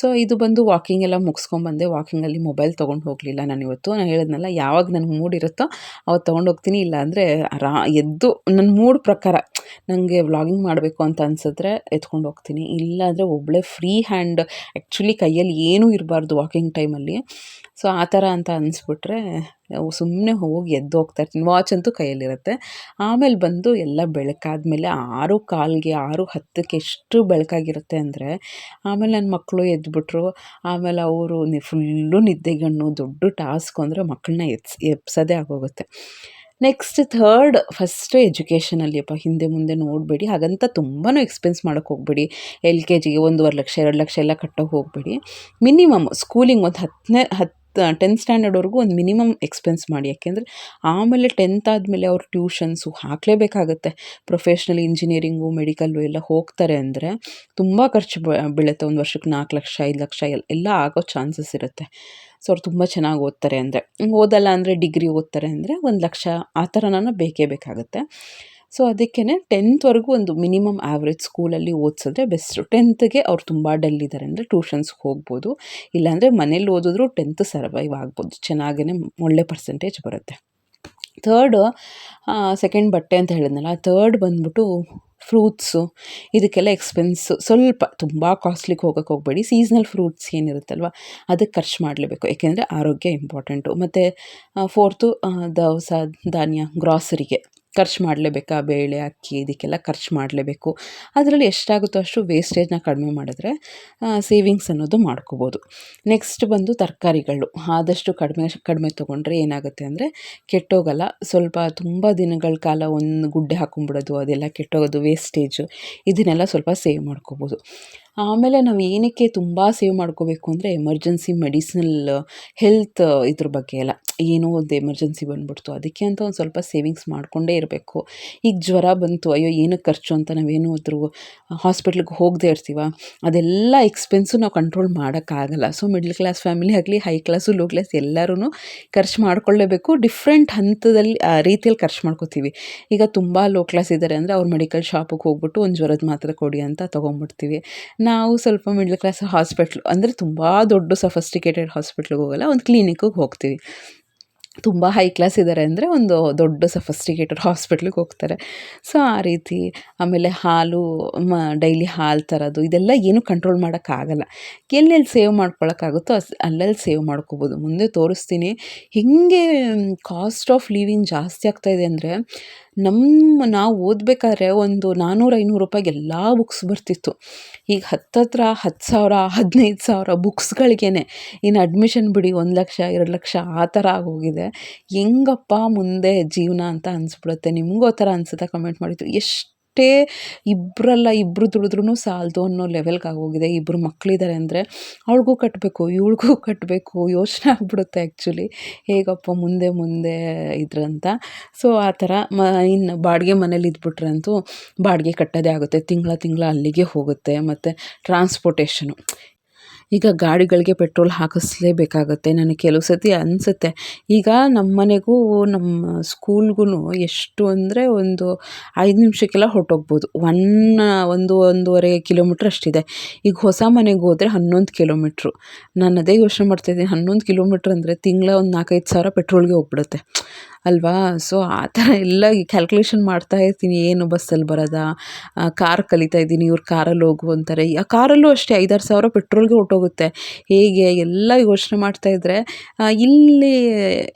ಸೊ ಇದು ಬಂದು ವಾಕಿಂಗ್ ಎಲ್ಲ ಮುಗಿಸ್ಕೊಂಬಂದೆ ವಾಕಿಂಗಲ್ಲಿ ಮೊಬೈಲ್ ತೊಗೊಂಡು ಹೋಗಲಿಲ್ಲ ನಾನು ಇವತ್ತು. ನಾನು ಹೇಳಿದ್ನಲ್ಲ, ಯಾವಾಗ ನನಗೆ ಮೂಡ್ ಇರುತ್ತೋ ಅವತ್ತು ತೊಗೊಂಡು ಹೋಗ್ತೀನಿ ಇಲ್ಲ ಅಂದರೆ ರಾ ಎದ್ದು ನನ್ನ ಮೂಡ್ ಪ್ರಕಾರ ನನಗೆ ವ್ಲಾಗಿಂಗ್ ಮಾಡಬೇಕು ಅಂತ ಅನ್ಸಿದ್ರೆ ಎತ್ಕೊಂಡು ಹೋಗ್ತೀನಿ. ಇಲ್ಲಾಂದರೆ ಒಬ್ಬಳೇ ಫ್ರೀ ಹ್ಯಾಂಡ್ ಆ್ಯಕ್ಚುಲಿ ಕೈಯಲ್ಲಿ ಏನೂ ಇರಬಾರ್ದು ವಾಕಿಂಗ್ ಟೈಮಲ್ಲಿ ಸೊ ಆ ಥರ ಅಂತ ಅನಿಸ್ಬಿಟ್ರೆ ಸುಮ್ಮನೆ ಹೋಗಿ ಎದ್ದು ಹೋಗ್ತಾ ಇರ್ತೀನಿ. ವಾಚ್ ಅಂತೂ ಕೈಯಲ್ಲಿರುತ್ತೆ. ಆಮೇಲೆ ಬಂದು ಎಲ್ಲ ಬೆಳಕಾದ್ಮೇಲೆ ಆರು ಕಾಲಿಗೆ, ಆರು ಹತ್ತಕ್ಕೆ ಎಷ್ಟು ಬೆಳಕಾಗಿರುತ್ತೆ ಅಂದರೆ, ಆಮೇಲೆ ನನ್ನ ಮಕ್ಕಳು ಎದ್ದುಬಿಟ್ರು ಆಮೇಲೆ ಅವರು ಫುಲ್ಲು ನಿದ್ದೆಗಣ್ಣು, ದೊಡ್ಡ ಟಾಸ್ಕ್ ಅಂದರೆ ಮಕ್ಕಳನ್ನ ಎತ್ಸ್, ಎಪ್ಸೋದೇ ಆಗೋಗುತ್ತೆ. ನೆಕ್ಸ್ಟ್ ಥರ್ಡ್ ಫಸ್ಟ್ ಎಜುಕೇಷನಲ್ಲಿಯಪ್ಪ ಹಿಂದೆ ಮುಂದೆ ನೋಡಬೇಡಿ. ಹಾಗಂತ ತುಂಬಾ ಎಕ್ಸ್ಪೆನ್ಸ್ ಮಾಡೋಕ್ಕೆ ಹೋಗಬೇಡಿ. ಎಲ್ ಕೆ ಜಿಗೆ ಒಂದೂವರೆ ಲಕ್ಷ, ಎರಡು ಲಕ್ಷ ಎಲ್ಲ ಕಟ್ಟೋಕೆ ಹೋಗಬೇಡಿ. ಮಿನಿಮಮ್ ಸ್ಕೂಲಿಂಗ್ ಒಂದು ಹತ್ತನೇ ಹತ್ತು ಟೆಂತ್ ಸ್ಟ್ಯಾಂಡರ್ಡ್ವರೆಗೂ ಒಂದು ಮಿನಿಮಮ್ ಎಕ್ಸ್ಪೆನ್ಸ್ ಮಾಡಿ. ಯಾಕೆಂದರೆ ಆಮೇಲೆ ಟೆಂತ್ ಆದಮೇಲೆ ಅವ್ರು ಟ್ಯೂಷನ್ಸು ಹಾಕಲೇಬೇಕಾಗತ್ತೆ. ಪ್ರೊಫೆಷ್ನಲ್ ಇಂಜಿನಿಯರಿಂಗು ಮೆಡಿಕಲ್ಲು ಎಲ್ಲ ಹೋಗ್ತಾರೆ ಅಂದರೆ ತುಂಬ ಖರ್ಚು ಬೀಳುತ್ತೆ. ಒಂದು ವರ್ಷಕ್ಕೆ ನಾಲ್ಕು ಲಕ್ಷ, ಐದು ಲಕ್ಷ ಎಲ್ಲ ಆಗೋ ಚಾನ್ಸಸ್ ಇರುತ್ತೆ. ಸೊ ಅವ್ರು ತುಂಬ ಚೆನ್ನಾಗಿ ಓದ್ತಾರೆ ಅಂದರೆ, ಓದಲ್ಲ ಅಂದರೆ ಡಿಗ್ರಿ ಓದ್ತಾರೆ ಅಂದರೆ ಒಂದು ಲಕ್ಷ ಆ ಥರನ ಬೇಕೇ ಬೇಕಾಗುತ್ತೆ. ಸೊ ಅದಕ್ಕೇ ಟೆಂತ್ವರೆಗೂ ಒಂದು ಮಿನಿಮಮ್ ಆ್ಯಾವ್ರೇಜ್ ಸ್ಕೂಲಲ್ಲಿ ಓದಿಸಿದ್ರೆ ಬೆಸ್ಟು ಟೆಂತ್ಗೆ ಅವ್ರು ತುಂಬ ಡಲ್ ಇದ್ದಾರೆ ಅಂದರೆ ಟ್ಯೂಷನ್ಸ್ಗೆ ಹೋಗ್ಬೋದು. ಇಲ್ಲಾಂದರೆ ಮನೇಲಿ ಓದಿದ್ರು ಟೆಂತ್ ಸರ್ವೈವ್ ಆಗ್ಬೋದು. ಚೆನ್ನಾಗೇ ಒಳ್ಳೆ ಪರ್ಸೆಂಟೇಜ್ ಬರುತ್ತೆ. ಥರ್ಡು ಸೆಕೆಂಡ್ ಬಟ್ಟೆ ಅಂತ ಹೇಳಿದ್ನಲ್ಲ ಥರ್ಡ್ ಬಂದ್ಬಿಟ್ಟು ಫ್ರೂಟ್ಸು ಇದಕ್ಕೆಲ್ಲ ಎಕ್ಸ್ಪೆನ್ಸು ಸ್ವಲ್ಪ, ತುಂಬ ಕಾಸ್ಟ್ಲಿಗೆ ಹೋಗೋಕ್ಕೆ ಹೋಗಬೇಡಿ. ಸೀಸ್ನಲ್ ಫ್ರೂಟ್ಸ್ ಏನಿರುತ್ತಲ್ವ, ಅದಕ್ಕೆ ಖರ್ಚು ಮಾಡಲೇಬೇಕು. ಏಕೆಂದರೆ ಆರೋಗ್ಯ ಇಂಪಾರ್ಟೆಂಟು ಮತ್ತು ಫೋರ್ತು ದವಸ, ಧಾನ್ಯ ಗ್ರಾಸರಿಗೆ ಖರ್ಚು ಮಾಡಲೇಬೇಕಾ? ಬೇಳೆ, ಅಕ್ಕಿ ಇದಕ್ಕೆಲ್ಲ ಖರ್ಚು ಮಾಡಲೇಬೇಕು. ಅದರಲ್ಲಿ ಎಷ್ಟಾಗುತ್ತೋ ಅಷ್ಟು ವೇಸ್ಟೇಜ್ನ ಕಡಿಮೆ ಮಾಡಿದ್ರೆ ಸೇವಿಂಗ್ಸ್ ಅನ್ನೋದು ಮಾಡ್ಕೋಬೋದು. ನೆಕ್ಸ್ಟ್ ಬಂದು ತರಕಾರಿಗಳು. ಆದಷ್ಟು ಕಡಿಮೆ ಕಡಿಮೆ ತೊಗೊಂಡ್ರೆ ಏನಾಗುತ್ತೆ ಅಂದರೆ, ಕೆಟ್ಟೋಗಲ್ಲ. ಸ್ವಲ್ಪ ತುಂಬ ದಿನಗಳ ಕಾಲ ಒಂದು ಗುಡ್ಡೆ ಹಾಕೊಂಡ್ಬಿಡೋದು, ಅದೆಲ್ಲ ಕೆಟ್ಟೋಗೋದು ವೇಸ್ಟೇಜು ಇದನ್ನೆಲ್ಲ ಸ್ವಲ್ಪ ಸೇವ್ ಮಾಡ್ಕೋಬೋದು. ಆಮೇಲೆ ನಾವು ಏನಕ್ಕೆ ತುಂಬ ಸೇವ್ ಮಾಡ್ಕೋಬೇಕು ಅಂದರೆ ಎಮರ್ಜೆನ್ಸಿ ಮೆಡಿಸಿನಲ್ ಹೆಲ್ತ್ ಇದ್ರ ಬಗ್ಗೆ ಎಲ್ಲ ಏನೋ ಒಂದು ಎಮರ್ಜೆನ್ಸಿ ಬಂದ್ಬಿಡ್ತು. ಅದಕ್ಕೆ ಅಂತ ಒಂದು ಸ್ವಲ್ಪ ಸೇವಿಂಗ್ಸ್ ಮಾಡಿಕೊಂಡೇ ಇರಬೇಕು. ಈಗ ಜ್ವರ ಬಂತು. ಅಯ್ಯೋ ಏನಕ್ಕೆ ಖರ್ಚು ಅಂತ ನಾವೇನು ಅದ್ರ ಹಾಸ್ಪಿಟ್ಲಿಗೆ ಹೋಗದೆ ಇರ್ತೀವ? ಅದೆಲ್ಲ ಎಕ್ಸ್ಪೆನ್ಸು ನಾವು ಕಂಟ್ರೋಲ್ ಮಾಡೋಕ್ಕಾಗಲ್ಲ. ಸೊ ಮಿಡ್ಲ್ ಕ್ಲಾಸ್ ಫ್ಯಾಮಿಲಿ ಆಗಲಿ ಹೈ ಕ್ಲಾಸು ಲೋ ಕ್ಲಾಸ್ ಎಲ್ಲರೂ ಖರ್ಚು ಮಾಡ್ಕೊಳ್ಳೇಬೇಕು ಡಿಫ್ರೆಂಟ್ ಹಂತದಲ್ಲಿ ರೀತಿಯಲ್ಲಿ ಖರ್ಚು ಮಾಡ್ಕೋತೀವಿ. ಈಗ ತುಂಬ ಲೋ ಕ್ಲಾಸ್ ಇದ್ದಾರೆ ಅಂದರೆ ಅವ್ರು ಮೆಡಿಕಲ್ ಶಾಪಿಗೆ ಹೋಗ್ಬಿಟ್ಟು ಒಂದು ಜ್ವರದ ಮಾತ್ರೆ ಕೊಡಿ ಅಂತ ತೊಗೊಂಬಿಡ್ತೀವಿ ನಾವು ಸ್ವಲ್ಪ ಮಿಡ್ಲ್ ಕ್ಲಾಸ್ ಹಾಸ್ಪಿಟ್ಲ್ ಅಂದರೆ ತುಂಬ ದೊಡ್ಡ ಸಫಸ್ಟಿಕೇಟೆಡ್ ಹಾಸ್ಪಿಟ್ಲಿಗೆ ಹೋಗಲ್ಲ, ಒಂದು ಕ್ಲಿನಿಕ್ಕಿಗೆ ಹೋಗ್ತೀವಿ. ತುಂಬ ಹೈ ಕ್ಲಾಸ್ ಇದ್ದಾರೆ ಅಂದರೆ ಒಂದು ದೊಡ್ಡ ಸಫಸ್ಟಿಕೇಟೆಡ್ ಹಾಸ್ಪಿಟ್ಲಿಗೆ ಹೋಗ್ತಾರೆ. ಸೊ ಆ ರೀತಿ ಆಮೇಲೆ ಹಾಲು, ಮ ಡೈಲಿ ಹಾಲು ತರೋದು, ಇದೆಲ್ಲ ಏನು ಕಂಟ್ರೋಲ್ ಮಾಡೋಕ್ಕಾಗಲ್ಲ. ಎಲ್ಲೆಲ್ಲಿ ಸೇವ್ ಮಾಡ್ಕೊಳ್ಳೋಕ್ಕಾಗುತ್ತೋ ಅಸ್, ಅಲ್ಲಲ್ಲಿ ಸೇವ್ ಮಾಡ್ಕೋಬೋದು. ಮುಂದೆ ತೋರಿಸ್ತೀನಿ. ಹೇಗೆ ಕಾಸ್ಟ್ ಆಫ್ ಲಿವಿಂಗ್ ಜಾಸ್ತಿ ಆಗ್ತಾಯಿದೆ ಅಂದರೆ ನಮ್ಮ ನಾವು ಓದಬೇಕಾದ್ರೆ ಒಂದು ನಾನ್ನೂರು ಐನೂರು ರೂಪಾಯಿಗೆ ಎಲ್ಲ ಬುಕ್ಸ್ ಬರ್ತಿತ್ತು. ಈಗ ಹತ್ತತ್ರ ಹತ್ತು ಸಾವಿರ, ಹದಿನೈದು ಸಾವಿರ ಬುಕ್ಸ್ಗಳಿಗೇ ಇನ್ನು ಅಡ್ಮಿಷನ್ ಬಿಡಿ ಒಂದು ಲಕ್ಷ, ಎರಡು ಲಕ್ಷ ಆ ಥರ ಆಗೋಗಿದೆ. ಹೆಂಗಪ್ಪ ಮುಂದೆ ಜೀವನ ಅಂತ ಅನಿಸ್ಬಿಡುತ್ತೆ. ನಿಮಗೂ ಆ ಥರ ಅನಿಸುತ್ತಾ ಕಮೆಂಟ್ ಮಾಡಿದ್ದು? ಎಷ್ಟು ಅಷ್ಟೇ ಇಬ್ಬರಲ್ಲ ಇಬ್ಬರು ದುಡಿದ್ರೂ ಸಾಲದು ಅನ್ನೋ ಲೆವೆಲ್ಗೆ ಆಗೋಗಿದೆ. ಇಬ್ಬರು ಮಕ್ಕಳಿದ್ದಾರೆ ಅಂದರೆ ಅವಳಿಗೂ ಕಟ್ಟಬೇಕು ಇವಳಿಗೂ [LAUGHS] ಕಟ್ಟಬೇಕು ಯೋಚನೆ ಆಗ್ಬಿಡುತ್ತೆ ಆ್ಯಕ್ಚುಲಿ ಹೇಗಪ್ಪ ಮುಂದೆ ಮುಂದೆ ಇದ್ರಂತ. ಸೊ ಆ ಥರ ಮ ಇನ್ನು ಬಾಡಿಗೆ ಮನೇಲಿ ಇದ್ಬಿಟ್ರಂತೂ ಬಾಡಿಗೆ ಕಟ್ಟೋದೇ ಆಗುತ್ತೆ. ತಿಂಗಳ ತಿಂಗಳ ಅಲ್ಲಿಗೆ ಹೋಗುತ್ತೆ. ಮತ್ತು ಟ್ರಾನ್ಸ್ಪೋರ್ಟೇಷನು ಈಗ ಗಾಡಿಗಳಿಗೆ ಪೆಟ್ರೋಲ್ ಹಾಕಿಸ್ಲೇಬೇಕಾಗತ್ತೆ. ನನಗೆ ಕೆಲವು ಸತಿ ಅನಿಸುತ್ತೆ. ಈಗ ನಮ್ಮ ಮನೆಗೂ ನಮ್ಮ ಸ್ಕೂಲ್ಗೂ ಎಷ್ಟು ಅಂದರೆ ಒಂದು ಐದು ನಿಮಿಷಕ್ಕೆಲ್ಲ ಹೊರಟೋಗ್ಬೋದು. ಒನ್, ಒಂದು, ಒಂದೂವರೆ ಕಿಲೋಮೀಟ್ರ್ ಅಷ್ಟಿದೆ. ಈಗ ಹೊಸ ಮನೆಗೆ ಹೋದರೆ ಹನ್ನೊಂದು ಕಿಲೋಮೀಟ್ರು. ನಾನು ಅದೇ ಯೋಚನೆ ಮಾಡ್ತಾಯಿದ್ದೀನಿ ಹನ್ನೊಂದು ಕಿಲೋಮೀಟ್ರ್ ಅಂದರೆ ತಿಂಗಳ ಒಂದು ನಾಲ್ಕೈದು ಸಾವಿರ ಪೆಟ್ರೋಲ್ಗೆ ಹೋಗ್ಬಿಡುತ್ತೆ. ಅಲ್ವಾ? ಸೊ ಆ ಥರ ಎಲ್ಲ ಕ್ಯಾಲ್ಕುಲೇಷನ್ ಮಾಡ್ತಾ ಇರ್ತೀನಿ. ಏನು ಬಸ್ಸಲ್ಲಿ ಬರೋದಾ? ಕಾರ್ ಕಲಿತಾ ಇದ್ದೀನಿ. ಇವ್ರು ಕಾರಲ್ಲಿ ಹೋಗು ಅಂತಾರೆ. ಆ ಕಾರಲ್ಲೂ ಅಷ್ಟೇ, ಐದಾರು ಸಾವಿರ ಪೆಟ್ರೋಲ್ಗೆ ಹೊರ್ಟೋಗುತ್ತೆ. ಹೇಗೆ? ಎಲ್ಲ ಯೋಚನೆ ಮಾಡ್ತಾ ಇದ್ದರೆ ಇಲ್ಲಿ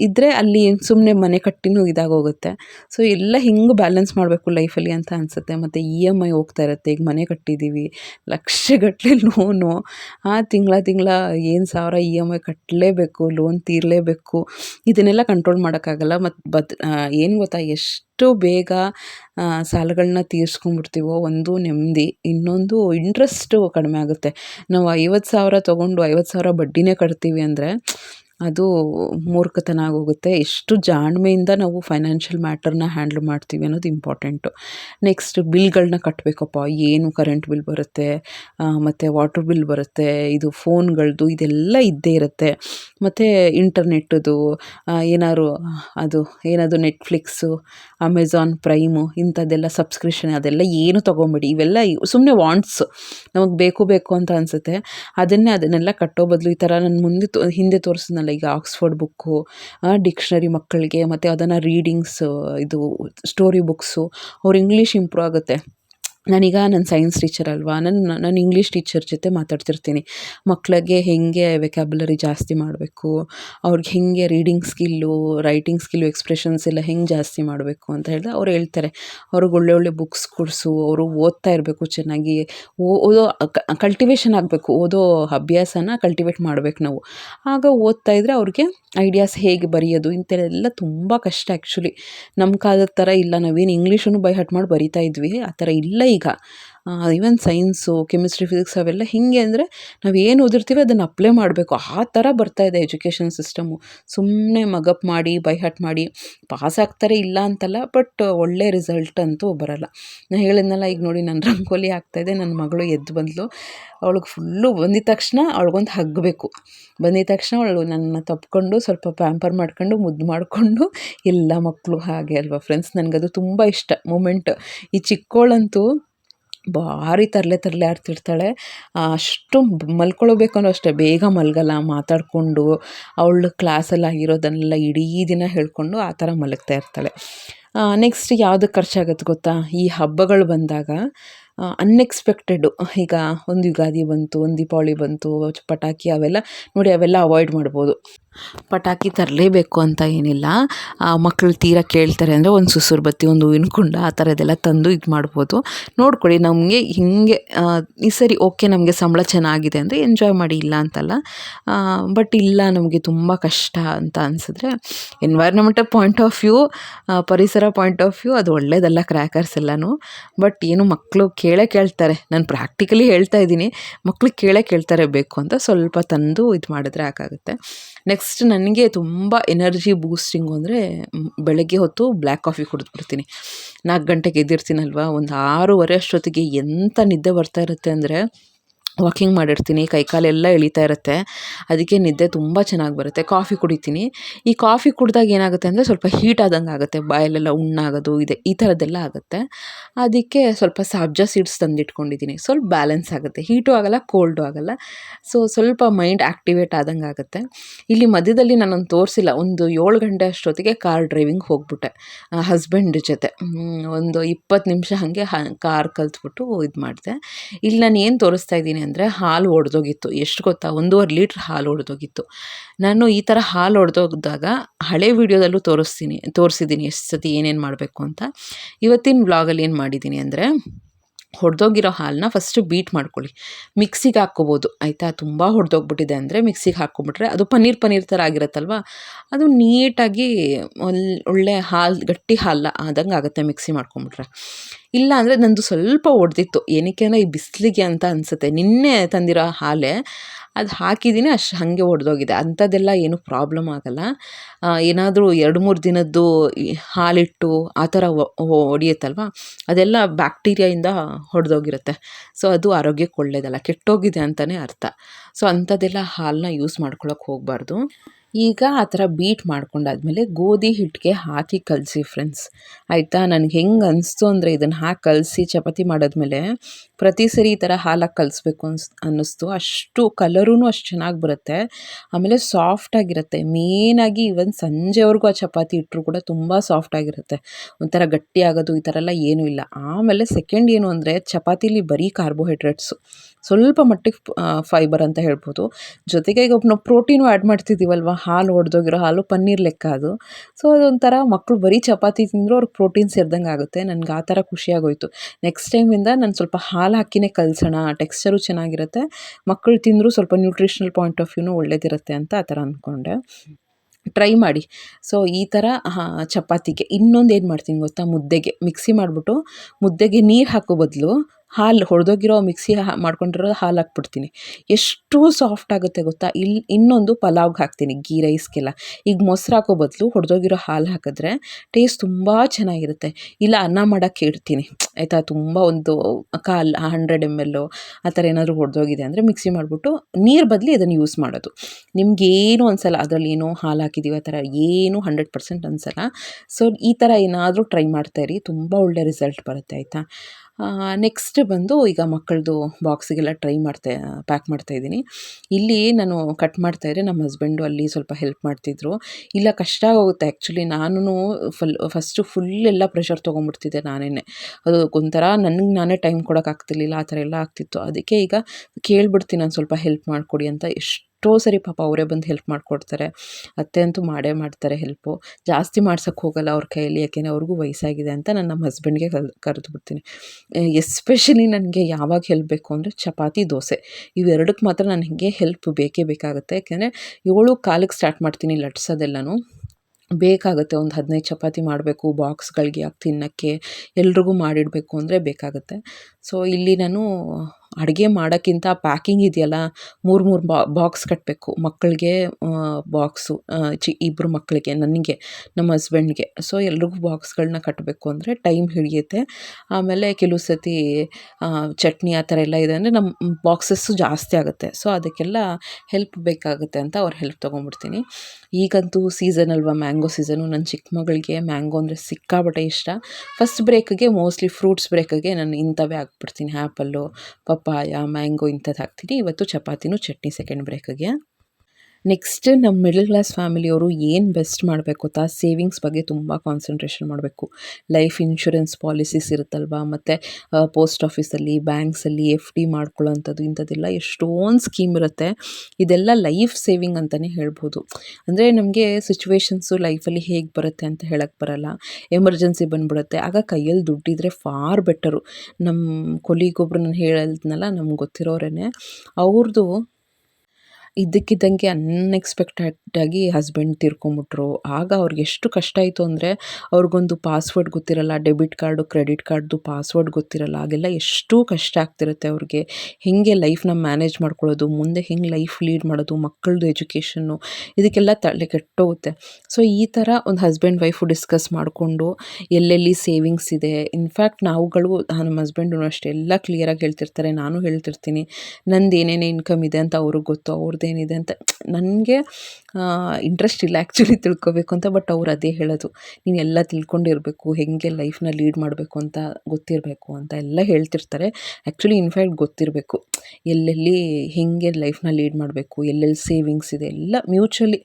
ಇದ್ದರೆ ಅಲ್ಲಿ ಸುಮ್ಮನೆ ಮನೆ ಕಟ್ಟಿನೂ ಇದಾಗೋಗುತ್ತೆ ಸೊ ಎಲ್ಲ ಹಿಂಗೆ ಬ್ಯಾಲೆನ್ಸ್ ಮಾಡಬೇಕು ಲೈಫಲ್ಲಿ ಅಂತ ಅನಿಸುತ್ತೆ. ಮತ್ತು ಇ ಎಂ ಐ ಹೋಗ್ತಾ ಇರುತ್ತೆ. ಈಗ ಮನೆ ಕಟ್ಟಿದ್ದೀವಿ ಲಕ್ಷಗಟ್ಟಲೆ ಲೋನು ಆ ತಿಂಗಳ ತಿಂಗಳ ಏನು ಸಾವಿರ ಇ ಎಂ ಐ ಕಟ್ಟಲೇಬೇಕು ಲೋನ್ ತೀರಲೇಬೇಕು. ಇದನ್ನೆಲ್ಲ ಕಂಟ್ರೋಲ್ ಮಾಡೋಕ್ಕಾಗಲ್ಲ. ಮತ್ತು ಬದ್ ಏನು ಗೊತ್ತಾ? ಎಷ್ಟು ಬೇಗ ಸಾಲಗಳನ್ನ ತೀರ್ಸ್ಕೊಂಡ್ಬಿಡ್ತೀವೋ, ಒಂದು ನೆಮ್ಮದಿ. ಇನ್ನೊಂದು ಇಂಟ್ರೆಸ್ಟು ಕಡಿಮೆ ಆಗುತ್ತೆ. ನಾವು ಐವತ್ತು ಸಾವಿರ ತೊಗೊಂಡು ಐವತ್ತು ಸಾವಿರ ಬಡ್ಡಿನೇ ಕಟ್ತೀವಿ ಅಂದರೆ ಅದು ಮೂರ್ಖತನ ಆಗೋಗುತ್ತೆ. ಎಷ್ಟು ಜಾಣ್ಮೆಯಿಂದ ನಾವು ಫೈನಾನ್ಷಿಯಲ್ ಮ್ಯಾಟರ್ನ ಹ್ಯಾಂಡ್ಲ್ ಮಾಡ್ತೀವಿ ಅನ್ನೋದು ಇಂಪಾರ್ಟೆಂಟು ನೆಕ್ಸ್ಟ್ ಬಿಲ್ಗಳನ್ನ ಕಟ್ಟಬೇಕಪ್ಪ ಏನು ಕರೆಂಟ್ ಬಿಲ್ ಬರುತ್ತೆ? ಮತ್ತು ವಾಟ್ರ್ ಬಿಲ್ ಬರುತ್ತೆ. ಇದು ಫೋನ್ಗಳದ್ದು ಇದೆಲ್ಲ ಇದ್ದೇ ಇರುತ್ತೆ. ಮತ್ತು ಇಂಟರ್ನೆಟ್ಟದು ಏನಾದ್ರು, ಅದು ಏನದು ನೆಟ್ಫ್ಲಿಕ್ಸು ಅಮೆಝಾನ್ ಪ್ರೈಮು ಇಂಥದ್ದೆಲ್ಲ ಸಬ್ಸ್ಕ್ರಿಪ್ಷನ್ ಅದೆಲ್ಲ ಏನು ತೊಗೊಂಬೇಡಿ. ಇವೆಲ್ಲ ಸುಮ್ಮನೆ ವಾಂಟ್ಸ್ ನಮಗೆ ಬೇಕು ಬೇಕು ಅಂತ ಅನಿಸುತ್ತೆ. ಅದನ್ನೇ ಅದನ್ನೆಲ್ಲ ಕಟ್ಟೋ ಬದಲು ಈ ಥರ ನಾನು ಮುಂದೆ ತೋ, ಹಿಂದೆ ತೋರಿಸಿದ್ನಲ್ಲ ಈಗ ಆಕ್ಸ್ಫರ್ಡ್ ಬುಕ್ಕು ಡಿಕ್ಷನರಿ ಮಕ್ಕಳಿಗೆ, ಮತ್ತು ಅದನ್ನು ರೀಡಿಂಗ್ಸ್ ಇದು ಸ್ಟೋರಿ ಬುಕ್ಸು ಅವ್ರ ಇಂಗ್ಲೀಷ್ ಇಂಪ್ರೂವ್ ಆಗುತ್ತೆ. ನಾನೀಗ ನನ್ನ ಸೈನ್ಸ್ ಟೀಚರ್ ಅಲ್ವಾ? ನನ್ನ ನಾನು ಇಂಗ್ಲೀಷ್ ಟೀಚರ್ ಜೊತೆ ಮಾತಾಡ್ತಿರ್ತೀನಿ. ಮಕ್ಕಳಿಗೆ ಹೇಗೆ ವೆಕ್ಯಾಬ್ಲರಿ ಜಾಸ್ತಿ ಮಾಡಬೇಕು? ಅವ್ರಿಗೆ ಹೇಗೆ reading skill writing skill expressions ಎಲ್ಲ ಹೆಂಗೆ ಜಾಸ್ತಿ ಮಾಡಬೇಕು ಅಂತ ಹೇಳಿದ್ರೆ ಅವ್ರು ಹೇಳ್ತಾರೆ. ಅವ್ರಿಗೆ ಒಳ್ಳೆ ಒಳ್ಳೆ ಬುಕ್ಸ್ ಕೊಡಿಸು, ಅವರು ಓದ್ತಾ ಇರಬೇಕು ಚೆನ್ನಾಗಿ. ಓದೋ ಕಲ್ಟಿವೇಷನ್ ಆಗಬೇಕು. ಓದೋ ಅಭ್ಯಾಸನ ಕಲ್ಟಿವೇಟ್ ಮಾಡಬೇಕು ನಾವು. ಆಗ ಓದ್ತಾ ಇದ್ದರೆ ಅವ್ರಿಗೆ ಐಡಿಯಾಸ್ ಹೇಗೆ ಬರೆಯೋದು ಇಂಥೆಲ್ಲ ತುಂಬ ಕಷ್ಟ ಆ್ಯಕ್ಚುಲಿ ನಮ್ಮ ಕಾಲದ ಥರ ಇಲ್ಲ. ನಾವೇನು ಇಂಗ್ಲೀಷನ್ನು ಬೈ ಹಟ್ ಮಾಡಿ ಬರಿತಾ ಇದ್ವಿ. ಆ ಥರ ಇಲ್ಲ ಈಗ. ಈವನ್ ಸೈನ್ಸು ಕೆಮಿಸ್ಟ್ರಿ ಫಿಸಿಕ್ಸ್ ಅವೆಲ್ಲ ಹೇಗೆ ಅಂದರೆ ನಾವು ಏನು ಓದಿರ್ತೀವಿ ಅದನ್ನು ಅಪ್ಲೈ ಮಾಡಬೇಕು. ಆ ಥರ ಬರ್ತಾ ಇದೆ ಎಜುಕೇಷನ್ ಸಿಸ್ಟಮು ಸುಮ್ಮನೆ ಮಗಪ್ ಮಾಡಿ ಬೈ ಹಾಟ್ ಮಾಡಿ ಪಾಸ್ ಆಗ್ತಾರೆ ಇಲ್ಲ ಅಂತಲ್ಲ ಬಟ್ ಒಳ್ಳೆ ರಿಸಲ್ಟ್ ಅಂತೂ ಬರೋಲ್ಲ. ನಾನು ಹೇಳಿದ್ನಲ್ಲ, ಈಗ ನೋಡಿ ನಾನು ರಂಗೋಲಿ ಆಗ್ತಾಯಿದೆ ನನ್ನ ಮಗಳು ಎದ್ದು ಬಂದಳು ಅವಳಿಗೆ ಫುಲ್ಲು ಬಂದಿದ ತಕ್ಷಣ ಅವಳಿಗೊಂದು ಹಗ್ಗಬೇಕು ಬಂದಿದ ತಕ್ಷಣ ಅವಳು ನನ್ನ ತಪ್ಕೊಂಡು, ಸ್ವಲ್ಪ ಪ್ಯಾಂಪರ್ ಮಾಡ್ಕೊಂಡು, ಮುದ್ದು ಮಾಡಿಕೊಂಡು, ಎಲ್ಲ ಮಕ್ಕಳು ಹಾಗೆ ಅಲ್ವಾ ಫ್ರೆಂಡ್ಸ್ ನನಗದು ತುಂಬ ಇಷ್ಟ. ಮೂಮೆಂಟ್ ಈ ಚಿಕ್ಕವಳಂತೂ ಭಾರಿ ತರಲೆ ತರಲೆ ಆಡ್ತಿರ್ತಾಳೆ. ಅಷ್ಟು ಮಲ್ಕೊಳ್ಬೇಕಂದ್ರೂ ಅಷ್ಟೇ. ಬೇಗ ಮಲಗಲ್ಲ, ಮಾತಾಡಿಕೊಂಡು ಅವಳು ಕ್ಲಾಸಲ್ಲಿ ಆಗಿರೋದನ್ನೆಲ್ಲ ಇಡೀ ದಿನ ಹೇಳ್ಕೊಂಡು ಆ ಥರ ಮಲಗ್ತಾ ಇರ್ತಾಳೆ. ನೆಕ್ಸ್ಟ್ ಯಾವುದಕ್ಕೆ ಖರ್ಚಾಗತ್ತೆ ಗೊತ್ತಾ? ಈ ಹಬ್ಬಗಳು ಬಂದಾಗ ಅನ್ಎಕ್ಸ್ಪೆಕ್ಟೆಡು ಈಗ ಒಂದು ಯುಗಾದಿ ಬಂತು, ಒಂದು ದೀಪಾವಳಿ ಬಂತು, ಪಟಾಕಿ ಅವೆಲ್ಲ ನೋಡಿ ಅವೆಲ್ಲ ಅವಾಯ್ಡ್ ಮಾಡ್ಬೋದು. ಪಟಾಕಿ ತರಲೇಬೇಕು ಅಂತ ಏನಿಲ್ಲ. ಮಕ್ಕಳು ತೀರ ಕೇಳ್ತಾರೆ ಅಂದರೆ ಒಂದು ಸುಸುರು ಬತ್ತಿ, ಒಂದು ಹೂವಿನ ಕುಂಡ ಆ ಥರದ್ದೆಲ್ಲ ತಂದು ಇದು ಮಾಡ್ಬೋದು. ನೋಡ್ಕೊಳ್ಳಿ ನಮಗೆ ಹಿಂಗೆ ಈ ಸರಿ ಓಕೆ ನಮಗೆ ಸಂಬಳ ಚೆನ್ನಾಗಿದೆ ಅಂದರೆ ಎಂಜಾಯ್ ಮಾಡಿ, ಇಲ್ಲ ಅಂತಲ್ಲ. ಬಟ್ ಇಲ್ಲ ನಮಗೆ ತುಂಬ ಕಷ್ಟ ಅಂತ ಅನಿಸಿದ್ರೆ ಎನ್ವೈರ್ನಮೆಂಟ ಪಾಯಿಂಟ್ ಆಫ್ ವ್ಯೂ ಪರಿಸರ ಪಾಯಿಂಟ್ ಆಫ್ ವ್ಯೂ ಅದು ಒಳ್ಳೇದಲ್ಲ ಕ್ರ್ಯಾಕರ್ಸ್ ಎಲ್ಲನೂ. ಬಟ್ ಏನು ಮಕ್ಕಳು ಕೇಳೇ ಕೇಳ್ತಾರೆ. ನಾನು ಪ್ರಾಕ್ಟಿಕಲಿ ಹೇಳ್ತಾ ಇದ್ದೀನಿ. ಮಕ್ಕಳು ಕೇಳೇ ಕೇಳ್ತಾರೆ ಬೇಕು ಅಂತ ಸ್ವಲ್ಪ ತಂದು ಇದು ಮಾಡಿದ್ರೆ ಸಾಕಾಗುತ್ತೆ ನೆಕ್ಸ್ಟ್ ನನಗೆ ತುಂಬ ಎನರ್ಜಿ ಬೂಸ್ಟಿಂಗು ಅಂದರೆ ಬೆಳಗ್ಗೆ ಹೊತ್ತು ಬ್ಲ್ಯಾಕ್ ಕಾಫಿ ಕುಡಿದ್ಬಿಡ್ತೀನಿ ನಾಲ್ಕು ಗಂಟೆಗೆ ಎದ್ದಿರ್ತೀನಲ್ವ? ಒಂದು ಆರೂವರೆ ಅಷ್ಟೊತ್ತಿಗೆ ಎಂಥ ನಿದ್ದೆ ಬರ್ತಾ ಇರುತ್ತೆ ಅಂದರೆ ವಾಕಿಂಗ್ ಮಾಡಿರ್ತೀನಿ, ಕೈಕಾಲೆಲ್ಲ ಎಳೀತಾ ಇರುತ್ತೆ. ಅದಕ್ಕೆ ನಿದ್ದೆ ತುಂಬ ಚೆನ್ನಾಗಿ ಬರುತ್ತೆ. ಕಾಫಿ ಕುಡಿತೀನಿ. ಈ ಕಾಫಿ ಕುಡಿದಾಗ ಏನಾಗುತ್ತೆ ಅಂದರೆ ಸ್ವಲ್ಪ ಹೀಟ್ ಆದಂಗೆ ಆಗುತ್ತೆ. ಬಾಯಲ್ಲೆಲ್ಲ ಉಣ್ಣಾಗೋದು, ಇದೆ, ಈ ಥರದ್ದೆಲ್ಲ ಆಗುತ್ತೆ. ಅದಕ್ಕೆ ಸ್ವಲ್ಪ ಸಾಬ್ಜಾ ಸೀಡ್ಸ್ ತಂದಿಟ್ಕೊಂಡಿದ್ದೀನಿ. ಸ್ವಲ್ಪ ಬ್ಯಾಲೆನ್ಸ್ ಆಗುತ್ತೆ. ಹೀಟು ಆಗೋಲ್ಲ, ಕೋಲ್ಡು ಆಗೋಲ್ಲ. ಸೊ, ಸ್ವಲ್ಪ ಮೈಂಡ್ ಆ್ಯಕ್ಟಿವೇಟ್ ಆದಂಗೆ ಆಗುತ್ತೆ. ಇಲ್ಲಿ ಮಧ್ಯದಲ್ಲಿ ನಾನೊಂದು ತೋರಿಸಿಲ್ಲ. ಒಂದು ಏಳು ಗಂಟೆ ಅಷ್ಟೊತ್ತಿಗೆ ಕಾರ್ ಡ್ರೈವಿಂಗ್ ಹೋಗ್ಬಿಟ್ಟೆ. ಹಸ್ಬೆಂಡ್ ಜೊತೆ. ಒಂದು ಇಪ್ಪತ್ತು ನಿಮಿಷ ಹಾಗೆ ಕಾರ್ ಕಲ್ತ್ಬಿಟ್ಟು ಇದು ಮಾಡಿದೆ ಇಲ್ಲಿ ನಾನು ಏನು ತೋರಿಸ್ತಾ ಇದ್ದೀನಿ ಅಂದರೆ ಹಾಲು ಒಡೆದೋಗಿತ್ತು. ಎಷ್ಟು ಗೊತ್ತಾ? ಒಂದೂವರೆ ಲೀಟ್ರ್ ಹಾಲು ಒಡೆದೋಗಿತ್ತು. ನಾನು ಈ ಥರ ಹಾಲು ಒಡೆದೋಗಿದ್ದಾಗ ಹಳೆ ವೀಡಿಯೋದಲ್ಲೂ ತೋರಿಸ್ತೀನಿ ತೋರಿಸಿದ್ದೀನಿ ಎಷ್ಟು ಸತಿ ಏನೇನು ಮಾಡಬೇಕು ಅಂತ. ಇವತ್ತಿನ ವ್ಲಾಗಲ್ಲಿ ಏನು ಮಾಡಿದ್ದೀನಿ ಅಂದರೆ ಹೊಡೆದೋಗಿರೋ ಹಾಲನ್ನ ಫಸ್ಟು ಬೀಟ್ ಮಾಡ್ಕೊಳ್ಳಿ. ಮಿಕ್ಸಿಗೆ ಹಾಕ್ಕೋಬೋದು. ಆಯಿತಾ? ತುಂಬ ಹೊಡೆದೋಗ್ಬಿಟ್ಟಿದೆ ಅಂದರೆ ಮಿಕ್ಸಿಗೆ ಹಾಕ್ಕೊಂಬಿಟ್ರೆ ಅದು ಪನ್ನೀರ್ ಪನ್ನೀರ್ ಥರ ಆಗಿರುತ್ತಲ್ವ? ಅದು ನೀಟಾಗಿ ಒಳ್ಳೆ ಹಾಲು, ಗಟ್ಟಿ ಹಾಲು ಆದಂಗೆ ಆಗುತ್ತೆ ಮಿಕ್ಸಿ ಮಾಡ್ಕೊಂಬಿಟ್ರೆ ಇಲ್ಲ ಅಂದರೆ ನಂದು ಸ್ವಲ್ಪ ಒಡೆದಿತ್ತು. ಏನಕ್ಕೆ ಅಂದರೆ ಈ ಬಿಸಿಲಿಗೆ ಅಂತ ಅನಿಸುತ್ತೆ. ನಿನ್ನೆ ತಂದಿರೋ ಹಾಲೇ ಅದು ಹಾಕಿದ್ದೀನಿ ಅಷ್ಟು ಹಾಗೆ ಒಡೆದೋಗಿದೆ. ಅಂಥದ್ದೆಲ್ಲ ಏನು ಪ್ರಾಬ್ಲಮ್ ಆಗಲ್ಲ. ಏನಾದರೂ ಎರಡು ಮೂರು ದಿನದ್ದು ಹಾಲಿಟ್ಟು ಆ ಥರ ಒಡೆಯುತ್ತಲ್ವ? ಅದೆಲ್ಲ ಬ್ಯಾಕ್ಟೀರಿಯಾಯಿಂದ ಹೊಡೆದೋಗಿರುತ್ತೆ. ಸೊ ಅದು ಆರೋಗ್ಯಕ್ಕೆ ಒಳ್ಳೆಯದಲ್ಲ ಕೆಟ್ಟೋಗಿದೆ ಅಂತಲೇ ಅರ್ಥ. ಸೊ ಅಂಥದ್ದೆಲ್ಲ ಹಾಲನ್ನ ಯೂಸ್ ಮಾಡ್ಕೊಳಕ್ಕೆ ಹೋಗಬಾರ್ದು. ಈಗ ಆ ಥರ ಬೀಟ್ ಮಾಡ್ಕೊಂಡಾದ್ಮೇಲೆ ಗೋಧಿ ಹಿಟ್ಟಿಗೆ ಹಾಕಿ ಕಲಸಿ ಫ್ರೆಂಡ್ಸ್ ಆಯಿತಾ? ನನಗೆ ಹೆಂಗೆ ಅನಿಸ್ತು ಅಂದರೆ ಇದನ್ನು ಹಾಕಿ ಕಲಸಿ ಚಪಾತಿ ಮಾಡಿದ್ಮೇಲೆ ಪ್ರತಿ ಸರಿ ಈ ಥರ ಹಾಲಾಗಿ ಕಲಿಸ್ಬೇಕು ಅನ್ಸ್, ಅನ್ನಿಸ್ತು. ಅಷ್ಟು ಕಲರೂ ಅಷ್ಟು ಚೆನ್ನಾಗಿ ಬರುತ್ತೆ. ಆಮೇಲೆ ಸಾಫ್ಟಾಗಿರುತ್ತೆ ಮೇನಾಗಿ ಇವನ್ ಸಂಜೆವರೆಗೂ ಆ ಚಪಾತಿ ಇಟ್ಟರು ಕೂಡ ತುಂಬ ಸಾಫ್ಟಾಗಿರುತ್ತೆ ಒಂಥರ ಗಟ್ಟಿ ಆಗೋದು ಈ ಥರ ಎಲ್ಲ ಏನೂ ಇಲ್ಲ. ಆಮೇಲೆ ಸೆಕೆಂಡ್ ಏನು ಅಂದರೆ ಚಪಾತಿಲಿ ಬರೀ ಕಾರ್ಬೋಹೈಡ್ರೇಟ್ಸು ಸ್ವಲ್ಪ ಮಟ್ಟಿಗೆ ಫೈಬರ್ ಅಂತ ಹೇಳ್ಬೋದು. ಜೊತೆಗೆ ಈಗ ನಾವು ಪ್ರೋಟೀನು ಆ್ಯಡ್ ಮಾಡ್ತಿದ್ದೀವಲ್ವ? ಹಾಲು ಒಡೆದೋಗಿರೋ ಹಾಲು ಪನ್ನೀರ್ ಲೆಕ್ಕ ಅದು. ಸೊ ಅದೊಂಥರ ಮಕ್ಕಳು ಬರೀ ಚಪಾತಿ ತಿಂದರೂ ಅವ್ರಿಗೆ ಪ್ರೋಟೀನ್ ಸೇರಿದಂಗೆ ಆಗುತ್ತೆ. ನನಗೆ ಆ ಥರ ಖುಷಿಯಾಗೋಯ್ತು. ನೆಕ್ಸ್ಟ್ ಟೈಮಿಂದ ನಾನು ಸ್ವಲ್ಪ ಹಾಲು ಹಾಕಿನೇ ಕಲಿಸೋಣ. ಟೆಕ್ಸ್ಚರು ಚೆನ್ನಾಗಿರುತ್ತೆ. ಮಕ್ಕಳು ತಿಂದರೂ ಸ್ವಲ್ಪ ನ್ಯೂಟ್ರಿಷನಲ್ ಪಾಯಿಂಟ್ ಆಫ್ ವ್ಯೂನು ಒಳ್ಳೇದಿರುತ್ತೆ ಅಂತ ಆ ಥರ ಅಂದ್ಕೊಂಡೆ ಟ್ರೈ ಮಾಡಿ. ಸೊ ಈ ಥರ ಚಪಾತಿಗೆ ಇನ್ನೊಂದು ಏನು ಮಾಡ್ತೀನಿ ಗೊತ್ತಾ? ಮುದ್ದೆಗೆ. ಮಿಕ್ಸಿ ಮಾಡಿಬಿಟ್ಟು ಮುದ್ದೆಗೆ ನೀರು ಹಾಕೋ ಬದಲು ಹಾಲು ಹೊಡೆದೋಗಿರೋ ಮಿಕ್ಸಿ ಮಾಡ್ಕೊಂಡಿರೋ ಹಾಲು ಹಾಕ್ಬಿಡ್ತೀನಿ. ಎಷ್ಟು ಸಾಫ್ಟ್ ಆಗುತ್ತೆ ಗೊತ್ತಾ? ಇಲ್ಲಿ ಇನ್ನೊಂದು ಪಲಾವ್ಗೆ ಹಾಕ್ತೀನಿ ಗೀ ರೈಸ್ಗೆಲ್ಲ ಈಗ ಮೊಸರು ಹಾಕೋ ಬದಲು ಹೊಡೆದೋಗಿರೋ ಹಾಲು ಹಾಕಿದ್ರೆ ಟೇಸ್ಟ್ ತುಂಬ ಚೆನ್ನಾಗಿರುತ್ತೆ. ಇಲ್ಲ ಅನ್ನ ಮಾಡೋಕ್ಕೆ ಇಡ್ತೀನಿ. ಆಯಿತಾ? ತುಂಬ ಒಂದು ಕಾಲು ಹಂಡ್ರೆಡ್ ಎಂ ಎಲ್ಲು ಆ ಥರ ಏನಾದರೂ ಹೊಡೆದೋಗಿದೆ ಅಂದರೆ ಮಿಕ್ಸಿ ಮಾಡಿಬಿಟ್ಟು ನೀರು ಬದಲಿ ಅದನ್ನು ಯೂಸ್ ಮಾಡೋದು. ನಿಮಗೇನು ಅನಿಸಲ್ಲ ಅದರಲ್ಲಿ ಏನೋ ಹಾಲು ಹಾಕಿದ್ದೀವಿ ಆ ಥರ ಏನು ಹಂಡ್ರೆಡ್ ಪರ್ಸೆಂಟ್ ಅನಿಸಲ್ಲ ಸೊ ಈ ಥರ ಏನಾದರೂ ಟ್ರೈ ಮಾಡ್ತಾಯಿರಿ ತುಂಬ ಒಳ್ಳೆ ರಿಸಲ್ಟ್ ಬರುತ್ತೆ, ಆಯಿತಾ? ನೆಕ್ಸ್ಟ್ ಬಂದು ಈಗ ಮಕ್ಕಳದು ಬಾಕ್ಸಿಗೆಲ್ಲ ಟ್ರೈ ಮಾಡ್ತಾ ಪ್ಯಾಕ್ ಮಾಡ್ತಾಯಿದ್ದೀನಿ ಇಲ್ಲಿ ನಾನು ಕಟ್ ಮಾಡ್ತಾಯಿದ್ರೆ ನಮ್ಮ ಹಸ್ಬೆಂಡು ಅಲ್ಲಿ ಸ್ವಲ್ಪ ಹೆಲ್ಪ್ ಮಾಡ್ತಿದ್ರು. ಇಲ್ಲ, ಕಷ್ಟ ಆಗುತ್ತೆ ಆ್ಯಕ್ಚುಲಿ ನಾನು ಫುಲ್ ಫಸ್ಟು ಫುಲ್ ಎಲ್ಲ ಪ್ರೆಷರ್ ತೊಗೊಂಡ್ಬಿಡ್ತಿದ್ದೆ ನಾನೇ ಅದು ಒಂಥರ ನನಗೆ ನಾನೇ ಟೈಮ್ ಕೊಡೋಕ್ಕಾಗ್ತಿರ್ಲಿಲ್ಲ ಆ ಥರ ಎಲ್ಲ ಆಗ್ತಿತ್ತು. ಅದಕ್ಕೆ ಈಗ ಕೇಳ್ಬಿಡ್ತೀನಿ, ನಾನು ಸ್ವಲ್ಪ ಹೆಲ್ಪ್ ಮಾಡಿಕೊಡಿ ಅಂತ. ಎಷ್ಟು ಎಷ್ಟೋ ಸರಿ ಪಾಪ ಅವರೇ ಬಂದು ಹೆಲ್ಪ್ ಮಾಡಿಕೊಡ್ತಾರೆ. ಅತ್ತೆ ಅಂತೂ ಮಾಡೇ ಮಾಡ್ತಾರೆ ಹೆಲ್ಪು ಜಾಸ್ತಿ ಮಾಡ್ಸೋಕ್ಕೆ ಹೋಗಲ್ಲ ಅವ್ರ ಕೈಯಲ್ಲಿ, ಯಾಕೆಂದರೆ ಅವ್ರಿಗೂ ವಯಸ್ಸಾಗಿದೆ ಅಂತ ನಾನು ನಮ್ಮ ಹಸ್ಬೆಂಡ್ಗೆ ಕಲ್ ಕರೆದು ಬಿಡ್ತೀನಿ ಎಸ್ಪೆಷಲಿ ನನಗೆ ಯಾವಾಗ ಹೆಲ್ಪ್ ಬೇಕು ಅಂದರೆ ಚಪಾತಿ, ದೋಸೆ. ಇವೆರಡಕ್ಕೆ ಮಾತ್ರ ನನಗೆ ಹೆಲ್ಪ್ ಬೇಕೇ ಬೇಕಾಗುತ್ತೆ. ಯಾಕೆಂದರೆ ಏಳು ಕಾಲಕ್ಕೆ ಸ್ಟಾರ್ಟ್ ಮಾಡ್ತೀನಿ ಲಟ್ಸೋದೆಲ್ಲನೂ. ಬೇಕಾಗುತ್ತೆ ಒಂದು ಹದಿನೈದು ಚಪಾತಿ ಮಾಡಬೇಕು ಬಾಕ್ಸ್ಗಳಿಗೆ ಹಾಕಿ ತಿನ್ನೋಕ್ಕೆ ಎಲ್ರಿಗೂ ಮಾಡಿಡಬೇಕು ಅಂದರೆ ಬೇಕಾಗುತ್ತೆ. ಸೊ ಇಲ್ಲಿ ನಾನು ಅಡುಗೆ ಮಾಡೋಕ್ಕಿಂತ ಪ್ಯಾಕಿಂಗ್ ಇದೆಯಲ್ಲ, ಮೂರು ಮೂರು ಬಾಕ್ಸ್ ಕಟ್ಟಬೇಕು ಮಕ್ಕಳಿಗೆ ಬಾಕ್ಸು ಚಿ ಇಬ್ಬರು ಮಕ್ಕಳಿಗೆ, ನನಗೆ, ನಮ್ಮ ಹಸ್ಬೆಂಡ್ಗೆ ಸೊ ಎಲ್ರಿಗೂ ಬಾಕ್ಸ್ಗಳನ್ನ ಕಟ್ಟಬೇಕು ಅಂದರೆ ಟೈಮ್ ಹಿಡಿಯುತ್ತೆ. ಆಮೇಲೆ ಕೆಲವು ಸತಿ ಚಟ್ನಿ ಆ ಥರ ಎಲ್ಲ ಇದೆ ಅಂದರೆ ನಮ್ಮ ಬಾಕ್ಸಸ್ಸು ಜಾಸ್ತಿ ಆಗುತ್ತೆ. ಸೊ ಅದಕ್ಕೆಲ್ಲ ಹೆಲ್ಪ್ ಬೇಕಾಗುತ್ತೆ ಅಂತ ಅವ್ರ ಹೆಲ್ಪ್ ತೊಗೊಂಡ್ಬಿಡ್ತೀನಿ. ಈಗಂತೂ ಸೀಸನ್ ಅಲ್ವಾ ಮ್ಯಾಂಗೋ ಸೀಸನು ನನ್ನ ಚಿಕ್ಕ ಮಗಳಿಗೆ ಮ್ಯಾಂಗೋ ಅಂದರೆ ಸಿಕ್ಕಾಬಟ್ಟೆ ಇಷ್ಟ. ಫಸ್ಟ್ ಬ್ರೇಕ್ಗೆ ಮೋಸ್ಟ್ಲಿ ಫ್ರೂಟ್ಸ್ ಬ್ರೇಕ್ಗೆ ನಾನು ಇಂಥವೇ ಹಾಕ್ಬಿಡ್ತೀನಿ. ಆ್ಯಪಲ್ಲು ಪಪ್ಪಾಯ ಮ್ಯಾಂಗೋ ಇಂಥದ್ದು ಹಾಕ್ತೀನಿ. ಇವತ್ತು ಚಪಾತಿನೂ ಚಟ್ನಿ ಸೆಕೆಂಡ್ ಬ್ರೇಕ್ಗೆ ನೆಕ್ಸ್ಟ್ ನಮ್ಮ ಮಿಡಲ್ ಕ್ಲಾಸ್ ಫ್ಯಾಮಿಲಿಯವರು ಏನು ಬೆಸ್ಟ್ ಮಾಡಬೇಕು ತಾ ಸೇವಿಂಗ್ಸ್ ಬಗ್ಗೆ ತುಂಬ ಕಾನ್ಸಂಟ್ರೇಷನ್ ಮಾಡಬೇಕು. ಲೈಫ್ ಇನ್ಶೂರೆನ್ಸ್ ಪಾಲಿಸೀಸ್ ಇರುತ್ತಲ್ವ? ಮತ್ತು ಪೋಸ್ಟ್ ಆಫೀಸಲ್ಲಿ ಬ್ಯಾಂಕ್ಸಲ್ಲಿ ಎಫ್ ಡಿ ಮಾಡ್ಕೊಳ್ಳೋವಂಥದ್ದು ಇಂಥದ್ದೆಲ್ಲ ಎಷ್ಟೊಂದು ಸ್ಕೀಮ್ ಇರುತ್ತೆ. ಇದೆಲ್ಲ ಲೈಫ್ ಸೇವಿಂಗ್ ಅಂತಲೇ ಹೇಳ್ಬೋದು. ಅಂದರೆ ನಮಗೆ ಸಿಚುವೇಶನ್ಸು ಲೈಫಲ್ಲಿ ಹೇಗೆ ಬರುತ್ತೆ ಅಂತ ಹೇಳಕ್ಕೆ ಬರಲ್ಲ. ಎಮರ್ಜೆನ್ಸಿ ಬಂದುಬಿಡುತ್ತೆ. ಆಗ ಕೈಯಲ್ಲಿ ದುಡ್ಡಿದ್ರೆ ಫಾರ್ ಬೆಟರು ನಮ್ಮ ಕೊಲಿಗೊಬ್ರು ನಾನು ಹೇಳಿದ್ನಲ್ಲ, ನಮ್ಗೆ ಗೊತ್ತಿರೋರೇ ಅವ್ರದ್ದು ಇದ್ದಕ್ಕಿದ್ದಂಗೆ ಅನ್ಎಕ್ಸ್ಪೆಕ್ಟೆಡಾಗಿ ಹಸ್ಬೆಂಡ್ ತೀರ್ಕೊಂಬಿಟ್ರು. ಆಗ ಅವ್ರಿಗೆ ಎಷ್ಟು ಕಷ್ಟ ಆಯಿತು ಅಂದರೆ ಅವ್ರಿಗೊಂದು ಪಾಸ್ವರ್ಡ್ ಗೊತ್ತಿರಲ್ಲ ಡೆಬಿಟ್ ಕಾರ್ಡು ಕ್ರೆಡಿಟ್ ಕಾರ್ಡ್ದು ಪಾಸ್ವರ್ಡ್ ಗೊತ್ತಿರಲ್ಲ ಹಾಗೆಲ್ಲ ಎಷ್ಟು ಕಷ್ಟ ಆಗ್ತಿರುತ್ತೆ ಅವ್ರಿಗೆ. ಹೇಗೆ ಲೈಫ್ನ ಮ್ಯಾನೇಜ್ ಮಾಡ್ಕೊಳ್ಳೋದು, ಮುಂದೆ ಹೆಂಗೆ ಲೈಫ್ ಲೀಡ್ ಮಾಡೋದು, ಮಕ್ಕಳದು ಎಜುಕೇಷನ್ನು ಇದಕ್ಕೆಲ್ಲ ತಲೆ ಕೆಟ್ಟೋಗುತ್ತೆ. ಸೊ ಈ ಥರ ಒಂದು ಹಸ್ಬೆಂಡ್ ವೈಫು ಡಿಸ್ಕಸ್ ಮಾಡಿಕೊಂಡು ಎಲ್ಲೆಲ್ಲಿ ಸೇವಿಂಗ್ಸ್ ಇದೆ. ಇನ್ಫ್ಯಾಕ್ಟ್ ನಾವುಗಳು ನಮ್ಮ ಹಸ್ಬೆಂಡು ಅಷ್ಟೆಲ್ಲ ಕ್ಲಿಯರಾಗಿ ಹೇಳ್ತಿರ್ತಾರೆ, ನಾನು ಹೇಳ್ತಿರ್ತೀನಿ ನಂದು ಏನೇನು ಇನ್ಕಮ್ ಇದೆ ಅಂತ ಅವ್ರಿಗೆ ಗೊತ್ತು. ಅವ್ರದ್ದು ಏನಿದೆ ಅಂತ ನನಗೆ ಇಂಟ್ರೆಸ್ಟ್ ಇಲ್ಲ ಆ್ಯಕ್ಚುಲಿ ತಿಳ್ಕೊಬೇಕು ಅಂತ ಬಟ್ ಅವ್ರು ಅದೇ ಹೇಳೋದು. ನೀನು ಎಲ್ಲ ತಿಳ್ಕೊಂಡಿರಬೇಕು, ಹೇಗೆ ಲೈಫ್ನ ಲೀಡ್ ಮಾಡಬೇಕು ಅಂತ ಗೊತ್ತಿರಬೇಕು ಅಂತ ಎಲ್ಲ ಹೇಳ್ತಿರ್ತಾರೆ. ಆ್ಯಕ್ಚುಲಿ ಇನ್ಫ್ಯಾಕ್ಟ್ ಗೊತ್ತಿರಬೇಕು. ಎಲ್ಲೆಲ್ಲಿ ಹೇಗೆ ಲೈಫ್ನ ಲೀಡ್ ಮಾಡಬೇಕು, ಎಲ್ಲೆಲ್ಲಿ ಸೇವಿಂಗ್ಸ್ ಇದೆ, ಎಲ್ಲ ಮ್ಯೂಚುವಲಿ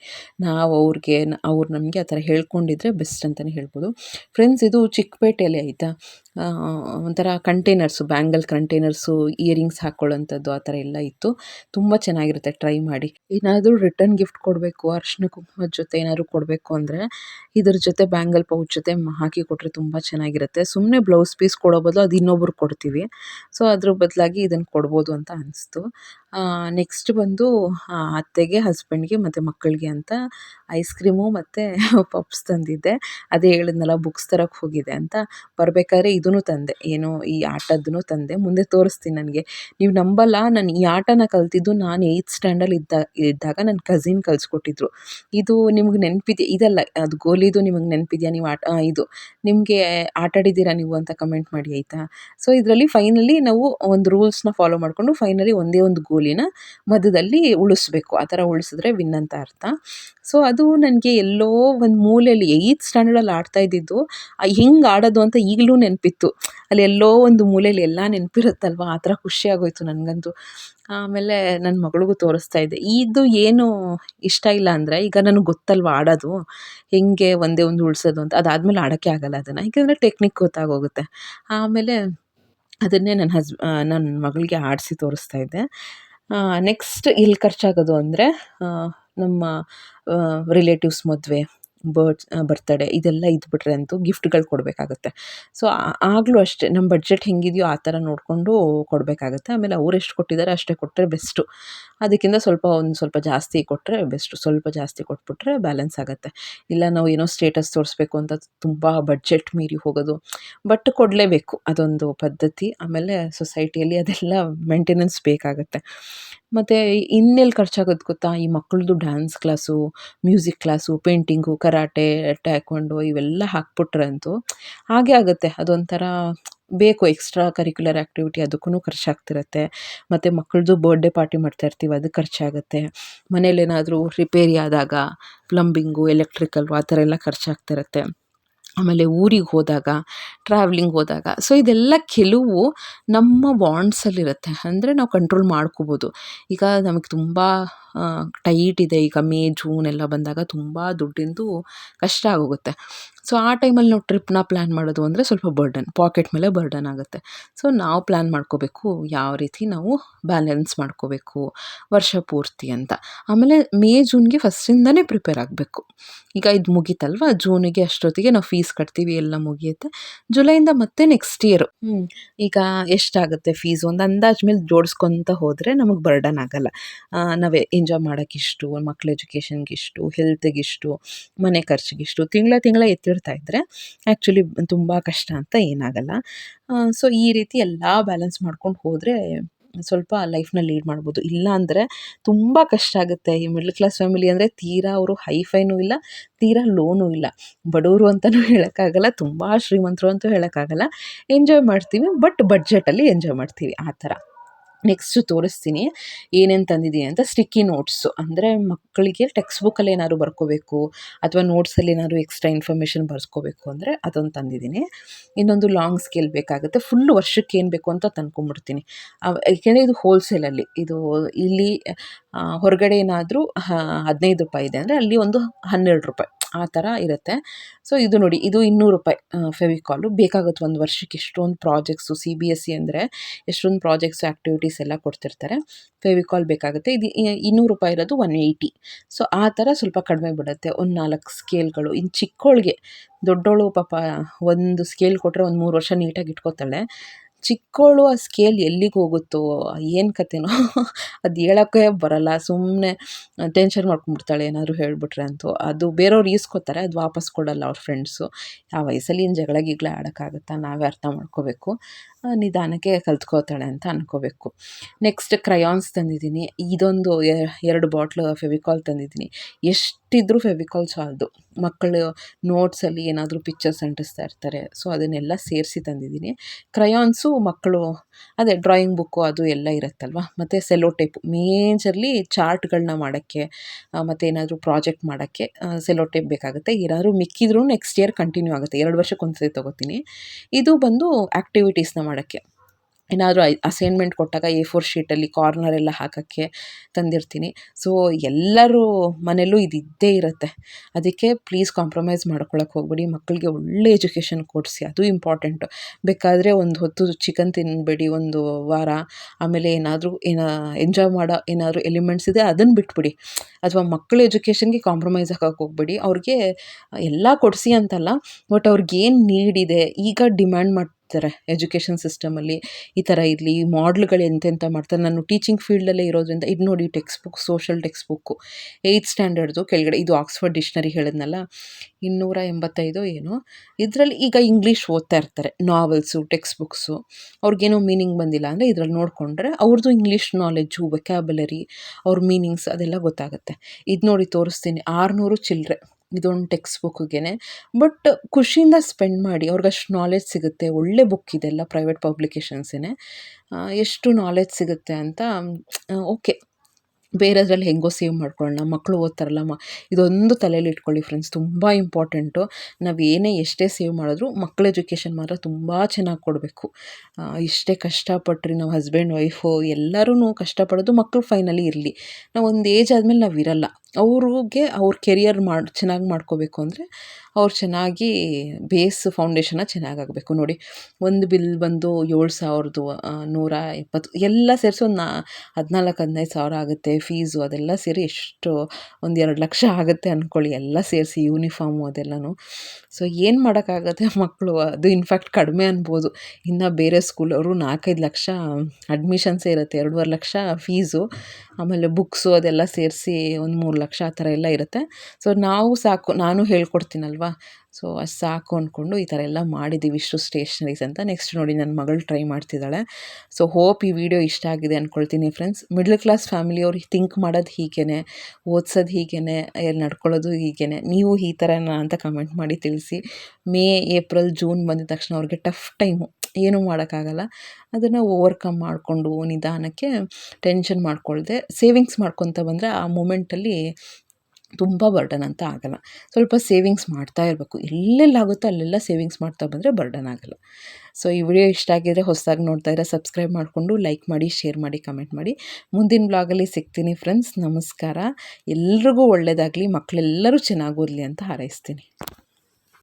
ನಾವು ಅವ್ರಿಗೆ, ಅವ್ರು ನಮಗೆ ಆ ಥರ ಹೇಳ್ಕೊಂಡಿದ್ರೆ ಬೆಸ್ಟ್ ಅಂತಲೇ ಹೇಳ್ಬೋದು. ಫ್ರೆಂಡ್ಸ್ ಇದು ಚಿಕ್ಕಪೇಟೆಯಲ್ಲಿ ಆಯಿತಾ? ಒಂಥರ ಕಂಟೈನರ್ಸು ಬ್ಯಾಂಗಲ್ ಕಂಟೈನರ್ಸು ಇಯರಿಂಗ್ಸ್ ಹಾಕ್ಕೊಳ್ಳೋಂಥದ್ದು ಆ ಥರ ಎಲ್ಲ ಇತ್ತು. ತುಂಬ ಚೆನ್ನಾಗಿರುತ್ತೆ ಟ್ರೈ ಮಾಡಿ. ಏನಾದರೂ ರಿಟರ್ನ್ ಗಿಫ್ಟ್ ಕೊಡಬೇಕು ಅರ್ಶಿನ ಕುಂಕುಮದ ಜೊತೆ ಏನಾದ್ರು ಕೊಡಬೇಕು ಅಂದರೆ ಇದ್ರ ಜೊತೆ ಬ್ಯಾಂಗಲ್ ಪೌಚ್ ಜೊತೆ ಹಾಕಿ ಕೊಟ್ಟರೆ ತುಂಬ ಚೆನ್ನಾಗಿರುತ್ತೆ. ಸುಮ್ಮನೆ ಬ್ಲೌಸ್ ಪೀಸ್ ಕೊಡೋ ಬದಲು ಅದು ಇನ್ನೊಬ್ರಿಗೆ ಕೊಡ್ತೀವಿ. ಸೊ ಅದ್ರ ಬದಲಾಗಿ ಇದನ್ನು ಕೊಡ್ಬೋದು ಅಂತ ಅನಿಸ್ತು. ನೆಕ್ಸ್ಟ್ ಬಂದು ಅತ್ತೆಗೆ ಹಸ್ಬೆಂಡ್ಗೆ ಮತ್ತು ಮಕ್ಕಳಿಗೆ ಅಂತ ಐಸ್ ಕ್ರೀಮು ಮತ್ತು ಪಪ್ಸ್ ತಂದಿದ್ದೆ. ಅದೇ ಹೇಳಿದ್ನಲ್ಲ ಬುಕ್ಸ್ ತರಕ್ಕೆ ಹೋಗಿದ್ದೆ ಅಂತ. ಬರಬೇಕಾದ್ರೆ ಇದೂ ತಂದೆ. ಏನು, ಈ ಆಟದ್ದೂ ತಂದೆ. ಮುಂದೆ ತೋರಿಸ್ತೀನಿ ನನಗೆ. ನೀವು ನಂಬಲ್ಲ, ನಾನು ಈ ಆಟನ ಕಲ್ತಿದ್ದು ನಾನು ಏಯ್ತ್ ಸ್ಟ್ಯಾಂಡರ್ಡ್ ಇದ್ದ, ಇದ್ದಾಗ ನನ್ನ ಕಸಿನ್ ಕಲಿಸ್ಕೊಟ್ಟಿದ್ರು. ಇದು ನಿಮ್ಗೆ ನೆನಪಿದೆ ಇದಲ್ಲ, ಅದು ಗೋಲಿದು ನಿಮಗೆ ನೆನಪಿದೆಯಾ ನೀವು ಆಟ ಇದು? ನಿಮಗೆ ಆಟ ಆಡಿದ್ದೀರಾ ನೀವು ಅಂತ ಕಮೆಂಟ್ ಮಾಡಿ, ಆಯಿತಾ? ಸೊ ಇದರಲ್ಲಿ ಫೈನಲಿ ನಾವು ಒಂದು ರೂಲ್ಸ್ನ ಫಾಲೋ ಮಾಡಿಕೊಂಡು ಫೈನಲಿ ಒಂದೇ ಒಂದು ಗೋಲಿನ ಮಧ್ಯದಲ್ಲಿ ಉಳಿಸ್ಬೇಕು. ಆ ಥರ ಉಳಿಸಿದ್ರೆ ವಿನ್ ಅಂತ ಅರ್ಥ. ಸೊ ಅದು ನನಗೆ ಎಲ್ಲೋ ಒಂದು ಮೂಲೆಯಲ್ಲಿ ಏಯ್ತ್ ಸ್ಟ್ಯಾಂಡರ್ಡಲ್ಲಿ ಆಡ್ತಾ ಇದ್ದಿದ್ದು ಹೆಂಗೆ ಆಡೋದು ಅಂತ ಈಗಲೂ ನೆನಪಿತ್ತು. ಅಲ್ಲಿ ಎಲ್ಲೋ ಒಂದು ಮೂಲೆಯಲ್ಲಿ ಎಲ್ಲ ನೆನಪಿರುತ್ತಲ್ವ? ಆ ಥರ ಖುಷಿ ಆಗೋಯ್ತು ನನಗಂತೂ. ಆಮೇಲೆ ನನ್ನ ಮಗಳಿಗೂ ತೋರಿಸ್ತಾ ಇದ್ದೆ. ಇದು ಏನು ಇಷ್ಟ ಇಲ್ಲ ಅಂದರೆ, ಈಗ ನನಗೆ ಗೊತ್ತಲ್ವ ಆಡೋದು? ಹೆಂಗೆ ಒಂದೇ ಒಂದು ಉಳಿಸೋದು ಅಂತ? ಅದಾದಮೇಲೆ ಆಡೋಕ್ಕೆ ಆಗಲ್ಲ ಅದನ್ನು. ಯಾಕೆಂದರೆ ಟೆಕ್ನಿಕ್ ಗೊತ್ತಾಗೋಗುತ್ತೆ. ಆಮೇಲೆ ಅದನ್ನೇ ನನ್ನ ಹಸ್ ನನ್ನ ಮಗಳಿಗೆ ಆಡಿಸಿ ತೋರಿಸ್ತಾ ಇದ್ದೆ. ನೆಕ್ಸ್ಟ್ ಎಲ್ಲಿ ಖರ್ಚಾಗೋದು ಅಂದರೆ ನಮ್ಮ ರಿಲೇಟಿವ್ಸ್ ಮದುವೆ. ಬರ್ಡ್ಸ್ ಬರ್ತಡೇ ಇದೆಲ್ಲ ಇದ್ಬಿಟ್ರೆ ಅಂತೂ ಗಿಫ್ಟ್ಗಳು ಕೊಡಬೇಕಾಗತ್ತೆ. ಸೊ ಆಗಲೂ ಅಷ್ಟೇ ನಮ್ಮ ಬಡ್ಜೆಟ್ ಹೆಂಗಿದೆಯೋ ಆ ಥರ ನೋಡಿಕೊಂಡು ಕೊಡಬೇಕಾಗತ್ತೆ. ಆಮೇಲೆ ಅವ್ರು ಎಷ್ಟು ಕೊಟ್ಟಿದ್ದಾರೆ ಅಷ್ಟೇ ಕೊಟ್ಟರೆ ಬೆಸ್ಟು. ಅದಕ್ಕಿಂತ ಸ್ವಲ್ಪ ಒಂದು ಸ್ವಲ್ಪ ಜಾಸ್ತಿ ಕೊಟ್ಟರೆ ಬೆಸ್ಟು. ಸ್ವಲ್ಪ ಜಾಸ್ತಿ ಕೊಟ್ಬಿಟ್ರೆ ಬ್ಯಾಲೆನ್ಸ್ ಆಗುತ್ತೆ. ಇಲ್ಲ ನಾವು ಏನೋ ಸ್ಟೇಟಸ್ ತೋರಿಸ್ಬೇಕು ಅಂತ ತುಂಬ ಬಡ್ಜೆಟ್ ಮೀರಿ ಹೋಗೋದು. ಬಟ್ ಕೊಡಲೇಬೇಕು ಅದೊಂದು ಪದ್ಧತಿ. ಆಮೇಲೆ ಸೊಸೈಟಿಯಲ್ಲಿ ಅದೆಲ್ಲ ಮೇಂಟೆನೆನ್ಸ್ ಬೇಕಾಗುತ್ತೆ. ಮತ್ತು ಇನ್ನೆಲ್ಲಿ ಖರ್ಚಾಗೋದು ಗೊತ್ತಾ? ಈ ಮಕ್ಕಳದ್ದು dance class, music class, painting karate taekwondo ಇವೆಲ್ಲ ಹಾಕ್ಬಿಟ್ರಂತೂ ಹಾಗೆ ಆಗುತ್ತೆ. ಅದೊಂಥರ ಬೇಕು ಎಕ್ಸ್ಟ್ರಾ ಕರಿಕ್ಯುಲರ್ ಆ್ಯಕ್ಟಿವಿಟಿ ಅದಕ್ಕೂ ಖರ್ಚಾಗ್ತಿರತ್ತೆ. ಮತ್ತು ಮಕ್ಕಳದು ಬರ್ಡೇ ಪಾರ್ಟಿ ಮಾಡ್ತಾ ಇರ್ತೀವಿ ಅದಕ್ಕೆ ಖರ್ಚಾಗುತ್ತೆ. ಮನೇಲೇನಾದರೂ ರಿಪೇರಿ ಆದಾಗ ಪ್ಲಂಬಿಂಗು ಎಲೆಕ್ಟ್ರಿಕಲ್ಲು ಆ ಥರ ಎಲ್ಲ ಖರ್ಚಾಗ್ತಿರತ್ತೆ. ಆಮೇಲೆ ಊರಿಗೆ ಹೋದಾಗ ಟ್ರಾವೆಲಿಂಗ್ ಹೋದಾಗ. ಸೊ ಇದೆಲ್ಲ ಕೆಲವು ನಮ್ಮ ಬಾಂಡ್ಸಲ್ಲಿರುತ್ತೆ ಅಂದರೆ ನಾವು ಕಂಟ್ರೋಲ್ ಮಾಡ್ಕೋಬೋದು. ಈಗ ನಮಗೆ ತುಂಬ ಟೈಟ್ ಇದೆ. ಈಗ ಮೇ, ಜೂನ್ ಎಲ್ಲ ಬಂದಾಗ ತುಂಬ ದುಡ್ಡಿಂದು ಕಷ್ಟ ಆಗೋಗುತ್ತೆ. ಸೊ ಆ ಟೈಮಲ್ಲಿ ನಾವು ಟ್ರಿಪ್ನ ಪ್ಲ್ಯಾನ್ ಮಾಡೋದು ಅಂದರೆ ಸ್ವಲ್ಪ ಬರ್ಡನ್ ಪಾಕೆಟ್ ಮೇಲೆ ಬರ್ಡನ್ ಆಗುತ್ತೆ. ಸೊ ನಾವು ಪ್ಲ್ಯಾನ್ ಮಾಡ್ಕೋಬೇಕು ಯಾವ ರೀತಿ ನಾವು ಬ್ಯಾಲೆನ್ಸ್ ಮಾಡ್ಕೋಬೇಕು ವರ್ಷ ಪೂರ್ತಿ ಅಂತ. ಆಮೇಲೆ ಮೇ, ಜೂನ್ಗೆ ಫಸ್ಟಿಂದನೇ ಪ್ರಿಪೇರ್ ಆಗಬೇಕು. ಈಗ ಇದು ಮುಗೀತಲ್ವ? ಜೂನಿಗೆ ಅಷ್ಟೊತ್ತಿಗೆ ನಾವು ಫೀಸ್ ಕಟ್ತೀವಿ, ಎಲ್ಲ ಮುಗಿಯುತ್ತೆ. ಜುಲೈಯಿಂದ ಮತ್ತೆ ನೆಕ್ಸ್ಟ್ ಇಯರು ಈಗ ಎಷ್ಟಾಗುತ್ತೆ ಫೀಸ್ ಒಂದು ಅಂದಾಜು ಮೇಲೆ ಜೋಡಿಸ್ಕೊತ ಹೋದರೆ ನಮಗೆ ಬರ್ಡನ್ ಆಗಲ್ಲ. ನಾವೇ ಎಂಜಾಯ್ ಮಾಡೋಕ್ಕಿಷ್ಟು ಮಕ್ಳ ಎಜುಕೇಷನ್ಗಿಷ್ಟು ಹೆಲ್ತ್ಗಿಷ್ಟು ಮನೆ ಖರ್ಚಿಗಿಷ್ಟು ತಿಂಗಳ ತಿಂಗಳ ಎತ್ತಿಡ್ತಾ ಇದ್ದರೆ ಆ್ಯಕ್ಚುಲಿ ತುಂಬ ಕಷ್ಟ ಅಂತ ಏನಾಗಲ್ಲ. ಸೊ ಈ ರೀತಿ ಎಲ್ಲ ಬ್ಯಾಲೆನ್ಸ್ ಮಾಡ್ಕೊಂಡು ಹೋದರೆ ಸ್ವಲ್ಪ ಲೈಫ್ನ ಲೀಡ್ ಮಾಡ್ಬೋದು. ಇಲ್ಲ ಅಂದರೆ ತುಂಬ ಕಷ್ಟ ಆಗುತ್ತೆ. ಈ ಮಿಡ್ಲ್ ಕ್ಲಾಸ್ ಫ್ಯಾಮಿಲಿ ಅಂದರೆ ತೀರಾ ಅವರು ಹೈಫೈನೂ ಇಲ್ಲ, ತೀರಾ ಲೋನೂ ಇಲ್ಲ. ಬಡವರು ಅಂತಲೂ ಹೇಳೋಕ್ಕಾಗಲ್ಲ, ತುಂಬ ಶ್ರೀಮಂತರು ಅಂತೂ ಹೇಳೋಕ್ಕಾಗಲ್ಲ. ಎಂಜಾಯ್ ಮಾಡ್ತೀವಿ ಬಟ್ ಬಡ್ಜೆಟಲ್ಲಿ ಎಂಜಾಯ್ ಮಾಡ್ತೀವಿ, ಆ ಥರ. ನೆಕ್ಸ್ಟು ತೋರಿಸ್ತೀನಿ. ಏನೇನು ತಂದಿದ್ದೀನಿ ಅಂತ ಸ್ಟಿಕ್ಕಿ ನೋಟ್ಸು ಅಂದರೆ ಮಕ್ಕಳಿಗೆ ಟೆಕ್ಸ್ಟ್ ಬುಕ್ಕಲ್ಲಿ ಏನಾದ್ರು ಬರ್ಕೋಬೇಕು, ಅಥವಾ ನೋಟ್ಸಲ್ಲಿ ಏನಾದ್ರು ಎಕ್ಸ್ಟ್ರಾ ಇನ್ಫಾರ್ಮೇಷನ್ ಬರ್ಸ್ಕೋಬೇಕು ಅಂದರೆ ಅದೊಂದು ತಂದಿದ್ದೀನಿ. ಇನ್ನೊಂದು ಲಾಂಗ್ ಸ್ಕೇಲ್ ಬೇಕಾಗುತ್ತೆ. ಫುಲ್ ವರ್ಷಕ್ಕೆ ಏನು ಬೇಕು ಅಂತ ತಂದ್ಕೊಂಬಿಡ್ತೀನಿ ಯಾಕೆಂದರೆ ಇದು ಹೋಲ್ಸೇಲಲ್ಲಿ ಇದು ಇಲ್ಲಿ ಹೊರಗಡೆ ಏನಾದರೂ ಹದಿನೈದು ರೂಪಾಯಿ ಇದೆ. ಅಂದರೆ ಅಲ್ಲಿ ಒಂದು ಹನ್ನೆರಡು ರೂಪಾಯಿ. ಆ ಥರ ಇರುತ್ತೆ. ಸೊ ಇದು ನೋಡಿ, ಇದು ಇನ್ನೂರು ರೂಪಾಯಿ ಫೆವಿಕಾಲು ಬೇಕಾಗುತ್ತೆ ಒಂದು ವರ್ಷಕ್ಕೆ ಎಷ್ಟೊಂದು projects C B S C ಅಂದರೆ ಎಷ್ಟೊಂದು ಪ್ರಾಜೆಕ್ಟ್ಸ್ ಆ್ಯಕ್ಟಿವಿಟೀಸ್ ಎಲ್ಲ ಕೊಡ್ತಿರ್ತಾರೆ. ಫೆವಿಕಾಲ್ ಬೇಕಾಗುತ್ತೆ. ಇದು ಇನ್ನೂರು ರೂಪಾಯಿ ಇರೋದು ಒನ್ ಏಯ್ಟಿ ಸೊ ಆ ಥರ ಸ್ವಲ್ಪ ಕಡಿಮೆ ಬಿಡುತ್ತೆ. ಒಂದು ನಾಲ್ಕು ಸ್ಕೇಲ್ಗಳು ಇನ್ನು ಚಿಕ್ಕವಳಿಗೆ ದೊಡ್ಡೋಳು ಪಾಪ ಒಂದು ಸ್ಕೇಲ್ ಕೊಟ್ಟರೆ ಒಂದು ಮೂರು ವರ್ಷ ನೀಟಾಗಿ ಇಟ್ಕೋತಾಳೆ. ಚಿಕ್ಕವಳು ಆ ಸ್ಕೇಲ್ ಎಲ್ಲಿಗೆ ಹೋಗುತ್ತೋ, ಏನು ಕತೆನೋ [LAUGHS] ಅದು ಹೇಳೋಕ್ಕೆ ಬರಲ್ಲ. ಸುಮ್ಮನೆ ಟೆನ್ಷನ್ ಮಾಡ್ಕೊಂಡ್ಬಿಡ್ತಾಳೆ, ಏನಾದರೂ ಹೇಳಿಬಿಟ್ರೆ ಅಂತೂ. ಅದು ಬೇರೆಯವ್ರು ಈಸ್ಕೊತಾರೆ, ಅದು ವಾಪಸ್ ಕೊಡಲ್ಲ ಅವ್ರ ಫ್ರೆಂಡ್ಸು ಆ ವಯಸ್ಸಲ್ಲಿ ಏನು ಜಗಳ ಗಿಗಳ ಆಡೋಕ್ಕಾಗತ್ತಾ, ನಾವೇ ಅರ್ಥ ಮಾಡ್ಕೋಬೇಕು. ನಿಧಾನಕ್ಕೆ ಕಲ್ತ್ಕೋತಾಳೆ ಅಂತ ಅನ್ಕೋಬೇಕು. ನೆಕ್ಸ್ಟ್ ಕ್ರಯಾನ್ಸ್ ತಂದಿದ್ದೀನಿ. ಇದೊಂದು ಎರಡು ಬಾಟ್ಲು ಫೆವಿಕಾಲ್ ತಂದಿದ್ದೀನಿ. ಎಷ್ಟಿದ್ರೂ ಫೆವಿಕಾಲ್ ಸಾಲದು. ಮಕ್ಕಳು ನೋಟ್ಸಲ್ಲಿ ಏನಾದರೂ ಪಿಕ್ಚರ್ಸ್ ಅಂಟಿಸ್ತಾ ಇರ್ತಾರೆ. ಸೊ ಅದನ್ನೆಲ್ಲ ಸೇರಿಸಿ ತಂದಿದ್ದೀನಿ. ಕ್ರಯಾನ್ಸು ಮಕ್ಕಳು, ಅದೇ ಡ್ರಾಯಿಂಗ್ ಬುಕ್ಕು ಅದು ಎಲ್ಲ ಇರುತ್ತಲ್ವ? ಮತ್ತು ಸೆಲೋ ಟೇಪು ಮೇಜರ್ಲಿ ಚಾರ್ಟ್ಗಳನ್ನ ಮಾಡೋಕ್ಕೆ ಮತ್ತು ಏನಾದರೂ ಪ್ರಾಜೆಕ್ಟ್ ಮಾಡೋಕ್ಕೆ ಸೆಲೋ ಟೇಪ್ ಬೇಕಾಗುತ್ತೆ. ಏನಾದರೂ ಮಿಕ್ಕಿದ್ರೂ ನೆಕ್ಸ್ಟ್ ಇಯರ್ ಕಂಟಿನ್ಯೂ ಆಗುತ್ತೆ. ಎರಡು ವರ್ಷಕ್ಕೆ ಒಂದ್ಸತಿ ತೊಗೋತೀನಿ. ಇದು ಬಂದು ಆ್ಯಕ್ಟಿವಿಟೀಸ್ನ ಮಾಡೋಕ್ಕೆ. ಏನಾದರೂ ಐ ಅಸೈನ್ಮೆಂಟ್ ಕೊಟ್ಟಾಗ ಎ ಫೋರ್ ಶೀಟಲ್ಲಿ ಕಾರ್ನರ್ ಎಲ್ಲ ಹಾಕೋಕ್ಕೆ ತಂದಿರ್ತೀನಿ. ಸೊ ಎಲ್ಲರೂ ಮನೆಯಲ್ಲೂ ಇದು ಇದ್ದೇ ಇರುತ್ತೆ. ಅದಕ್ಕೆ ಪ್ಲೀಸ್ ಕಾಂಪ್ರಮೈಸ್ ಮಾಡ್ಕೊಳಕ್ಕೆ ಹೋಗಬೇಡಿ. ಮಕ್ಕಳಿಗೆ ಒಳ್ಳೆ ಎಜುಕೇಷನ್ ಕೊಡಿಸಿ. ಅದು ಇಂಪಾರ್ಟೆಂಟು ಬೇಕಾದರೆ ಒಂದು ಹೊತ್ತು ಚಿಕನ್ ತಿನ್ನಬೇಡಿ ಒಂದು ವಾರ. ಆಮೇಲೆ ಏನಾದರೂ ಏನ ಎಂಜಾಯ್ ಮಾಡೋ ಏನಾದರೂ ಎಲಿಮೆಂಟ್ಸ್ ಇದೆ ಅದನ್ನು ಬಿಟ್ಬಿಡಿ. ಅಥವಾ ಮಕ್ಕಳ ಎಜುಕೇಷನ್ಗೆ ಕಾಂಪ್ರಮೈಸ್ ಹಾಕಕ್ಕೆ ಹೋಗಬೇಡಿ. ಅವ್ರಿಗೆ ಎಲ್ಲ ಕೊಡಿಸಿ ಅಂತಲ್ಲ ಬಟ್ ಅವ್ರಿಗೇನು ನೀಡಿದೆ ಈಗ ಡಿಮ್ಯಾಂಡ್ ಮಾಡಿ ಹೇಳ್ತಾರೆ ಎಜುಕೇಷನ್ ಸಿಸ್ಟಮಲ್ಲಿ ಈ ಥರ ಇರಲಿ, ಈ ಮಾಡ್ಲ್ಗಳು ಎಂತೆಂಥ ಮಾಡ್ತಾರೆ. ನಾನು ಟೀಚಿಂಗ್ ಫೀಲ್ಡಲ್ಲೇ ಇರೋದ್ರಿಂದ ಇದು ನೋಡಿ text book social text book eighth ಸ್ಟ್ಯಾಂಡರ್ಡ್ದು ಕೆಳಗಡೆ, ಇದು ಆಕ್ಸ್ಫರ್ಡ್ ಡಿಕ್ಷನರಿ ಹೇಳಿದ್ನಲ್ಲ ಇನ್ನೂರ ಎಂಬತ್ತೈದು ಏನು? ಇದರಲ್ಲಿ ಈಗ ಇಂಗ್ಲೀಷ್ ಓದ್ತಾ ಇರ್ತಾರೆ, ನಾವೆಲ್ಸು ಟೆಕ್ಸ್ಟ್ ಬುಕ್ಸು ಅವ್ರಿಗೇನೋ ಮೀನಿಂಗ್ ಬಂದಿಲ್ಲ ಅಂದರೆ ಇದರಲ್ಲಿ ನೋಡಿಕೊಂಡ್ರೆ ಅವ್ರದ್ದು ಇಂಗ್ಲೀಷ್ ನಾಲೆಡ್ಜು ವೆಕ್ಯಾಬುಲರಿ ಅವ್ರ ಮೀನಿಂಗ್ಸ್ ಅದೆಲ್ಲ ಗೊತ್ತಾಗುತ್ತೆ. ಇದು ನೋಡಿ ತೋರಿಸ್ತೀನಿ, ಆರುನೂರು ಚಿಲ್ಲರೆ ಇದೊಂದು ಟೆಕ್ಸ್ಟ್ ಬುಕ್ಕಿಗೇ ಬಟ್ ಖುಷಿಯಿಂದ ಸ್ಪೆಂಡ್ ಮಾಡಿ ಅವ್ರಿಗೆ ಅಷ್ಟು ನಾಲೆಜ್ ಸಿಗುತ್ತೆ. ಒಳ್ಳೆ ಬುಕ್ ಇದೆಲ್ಲ ಪ್ರೈವೇಟ್ ಪಬ್ಲಿಕೇಶನ್ಸೇ ಎಷ್ಟು ನಾಲೆಜ್ ಸಿಗುತ್ತೆ ಅಂತ ಓಕೆ ಬೇರೆದ್ರಲ್ಲಿ ಹೆಂಗೋ ಸೇವ್ ಮಾಡ್ಕೊಳ್ಳೋಣ ಮಕ್ಕಳು ಓದ್ತಾರಲ್ಲ ಮ, ಇದೊಂದು ತಲೆಯಲ್ಲಿ ಇಟ್ಕೊಳ್ಳಿ ಫ್ರೆಂಡ್ಸ್ ತುಂಬ ಇಂಪಾರ್ಟೆಂಟು ನಾವು ಏನೇ ಎಷ್ಟೇ ಸೇವ್ ಮಾಡಿದ್ರು ಮಕ್ಕಳ ಎಜುಕೇಷನ್ ಮಾತ್ರ ತುಂಬ ಚೆನ್ನಾಗಿ ಕೊಡಬೇಕು. ಇಷ್ಟೇ ಕಷ್ಟಪಟ್ರಿ ನಾವು ಹಸ್ಬೆಂಡ್ ವೈಫು ಎಲ್ಲರೂ ಕಷ್ಟಪಡೋದು ಮಕ್ಕಳು ಫೈನಲಿ ಇರಲಿ. ನಾವು ಒಂದು ಏಜ್ ಆದಮೇಲೆ ನಾವು ಇರಲ್ಲ. ಅವ್ರಿಗೆ ಅವ್ರ ಕೆರಿಯರ್ ಮಾಡಿ, ಚೆನ್ನಾಗಿ ಮಾಡ್ಕೋಬೇಕು ಅಂದರೆ ಅವ್ರು ಚೆನ್ನಾಗಿ ಬೇಸ್ ಫೌಂಡೇಶನ್ನ ಚೆನ್ನಾಗಾಗಬೇಕು. ನೋಡಿ, ಒಂದು ಬಿಲ್ ಬಂದು ಏಳು ಸಾವಿರದ್ದು ನೂರ ಎಪ್ಪತ್ತು, ಎಲ್ಲ ಸೇರಿಸಿ ಒಂದು ನಾ, ಹದಿನಾಲ್ಕು, ಹದಿನೈದು ಸಾವಿರ ಆಗುತ್ತೆ ಫೀಸು, ಅದೆಲ್ಲ ಸೇರಿ ಎಷ್ಟು, ಒಂದು ಎರಡು ಲಕ್ಷ ಆಗುತ್ತೆ ಅಂದ್ಕೊಳ್ಳಿ ಎಲ್ಲ ಸೇರಿಸಿ ಯೂನಿಫಾರ್ಮು ಅದೆಲ್ಲನೂ. ಸೊ, ಏನು ಮಾಡೋಕ್ಕಾಗತ್ತೆ ಮಕ್ಕಳು ಅದು ಇನ್ಫ್ಯಾಕ್ಟ್ ಕಡಿಮೆ ಅನ್ಬೋದು. ಇನ್ನು ಬೇರೆ ಸ್ಕೂಲವರು ನಾಲ್ಕೈದು ಲಕ್ಷ ಅಡ್ಮಿಷನ್ಸೇ ಇರುತ್ತೆ, ಎರಡೂವರೆ ಲಕ್ಷ ಫೀಸು. ಆಮೇಲೆ ಬುಕ್ಸು ಅದೆಲ್ಲ ಸೇರಿಸಿ ಒಂದು ಮೂರು ಲಕ್ಷ ಆ ಥರ ಎಲ್ಲ ಇರುತ್ತೆ. ಸೊ, ನಾವು ಸಾಕು, ನಾನು ಹೇಳ್ಕೊಡ್ತೀನಲ್ವಾ? ಸೊ ಅದು ಸಾಕು ಅಂದ್ಕೊಂಡು ಈ ಥರ ಎಲ್ಲ ಮಾಡಿದ್ದೀವಿ ಇಷ್ಟು ಸ್ಟೇಷನರೀಸ್ ಅಂತ. ನೆಕ್ಸ್ಟ್ ನೋಡಿ ನನ್ನ ಮಗಳು ಟ್ರೈ ಮಾಡ್ತಿದ್ದಾಳೆ. ಸೊ ಹೋಪ್ ಈ ವಿಡಿಯೋ ಇಷ್ಟ ಆಗಿದೆ ಅಂದ್ಕೊಳ್ತೀನಿ ಫ್ರೆಂಡ್ಸ್ ಮಿಡ್ಲ್ ಕ್ಲಾಸ್ ಫ್ಯಾಮಿಲಿಯವ್ರು ಥಿಂಕ್ ಮಾಡೋದು ಹೀಗೇ ಓದ್ಸೋದು ಹೀಗೇ ನಡ್ಕೊಳ್ಳೋದು ಹೀಗೇ ನೀವು ಈ ಥರನಾ ಅಂತ ಕಮೆಂಟ್ ಮಾಡಿ ತಿಳಿಸಿ. ಮೇ, ಏಪ್ರಿಲ್, ಜೂನ್ ಬಂದಿದ ತಕ್ಷಣ ಅವ್ರಿಗೆ ಟಫ್ ಟೈಮು ಏನೂ ಮಾಡೋಕ್ಕಾಗಲ್ಲ. ಅದನ್ನು ಓವರ್ಕಮ್ ಮಾಡಿಕೊಂಡು ನಿಧಾನಕ್ಕೆ ಟೆನ್ಷನ್ ಮಾಡ್ಕೊಳ್ಳದೆ ಸೇವಿಂಗ್ಸ್ ಮಾಡ್ಕೊತ ಬಂದರೆ ಆ ಮೂಮೆಂಟಲ್ಲಿ ತುಂಬ ಬರ್ಡನ್ ಅಂತ ಆಗಲ್ಲ. ಸ್ವಲ್ಪ ಸೇವಿಂಗ್ಸ್ ಮಾಡ್ತಾ ಇರಬೇಕು. ಎಲ್ಲೆಲ್ಲಾಗುತ್ತೋ ಅಲ್ಲೆಲ್ಲ ಸೇವಿಂಗ್ಸ್ ಮಾಡ್ತಾ ಬಂದರೆ ಬರ್ಡನ್ ಆಗಲ್ಲ. ಸೊ ಈ ವಿಡಿಯೋ ಇಷ್ಟ ಆಗಿದ್ರೆ ಹೊಸದಾಗಿ ನೋಡ್ತಾ ಇರೋ ಸಬ್ಸ್ಕ್ರೈಬ್ ಮಾಡಿಕೊಂಡು ಲೈಕ್ ಮಾಡಿ ಶೇರ್ ಮಾಡಿ ಕಮೆಂಟ್ ಮಾಡಿ. ಮುಂದಿನ ಬ್ಲಾಗಲ್ಲಿ ಸಿಗ್ತೀನಿ ಫ್ರೆಂಡ್ಸ್ ನಮಸ್ಕಾರ. ಎಲ್ರಿಗೂ ಒಳ್ಳೆಯದಾಗಲಿ ಮಕ್ಕಳೆಲ್ಲರೂ ಚೆನ್ನಾಗಿ ಓದಲಿ ಅಂತ ಹಾರೈಸ್ತೀನಿ.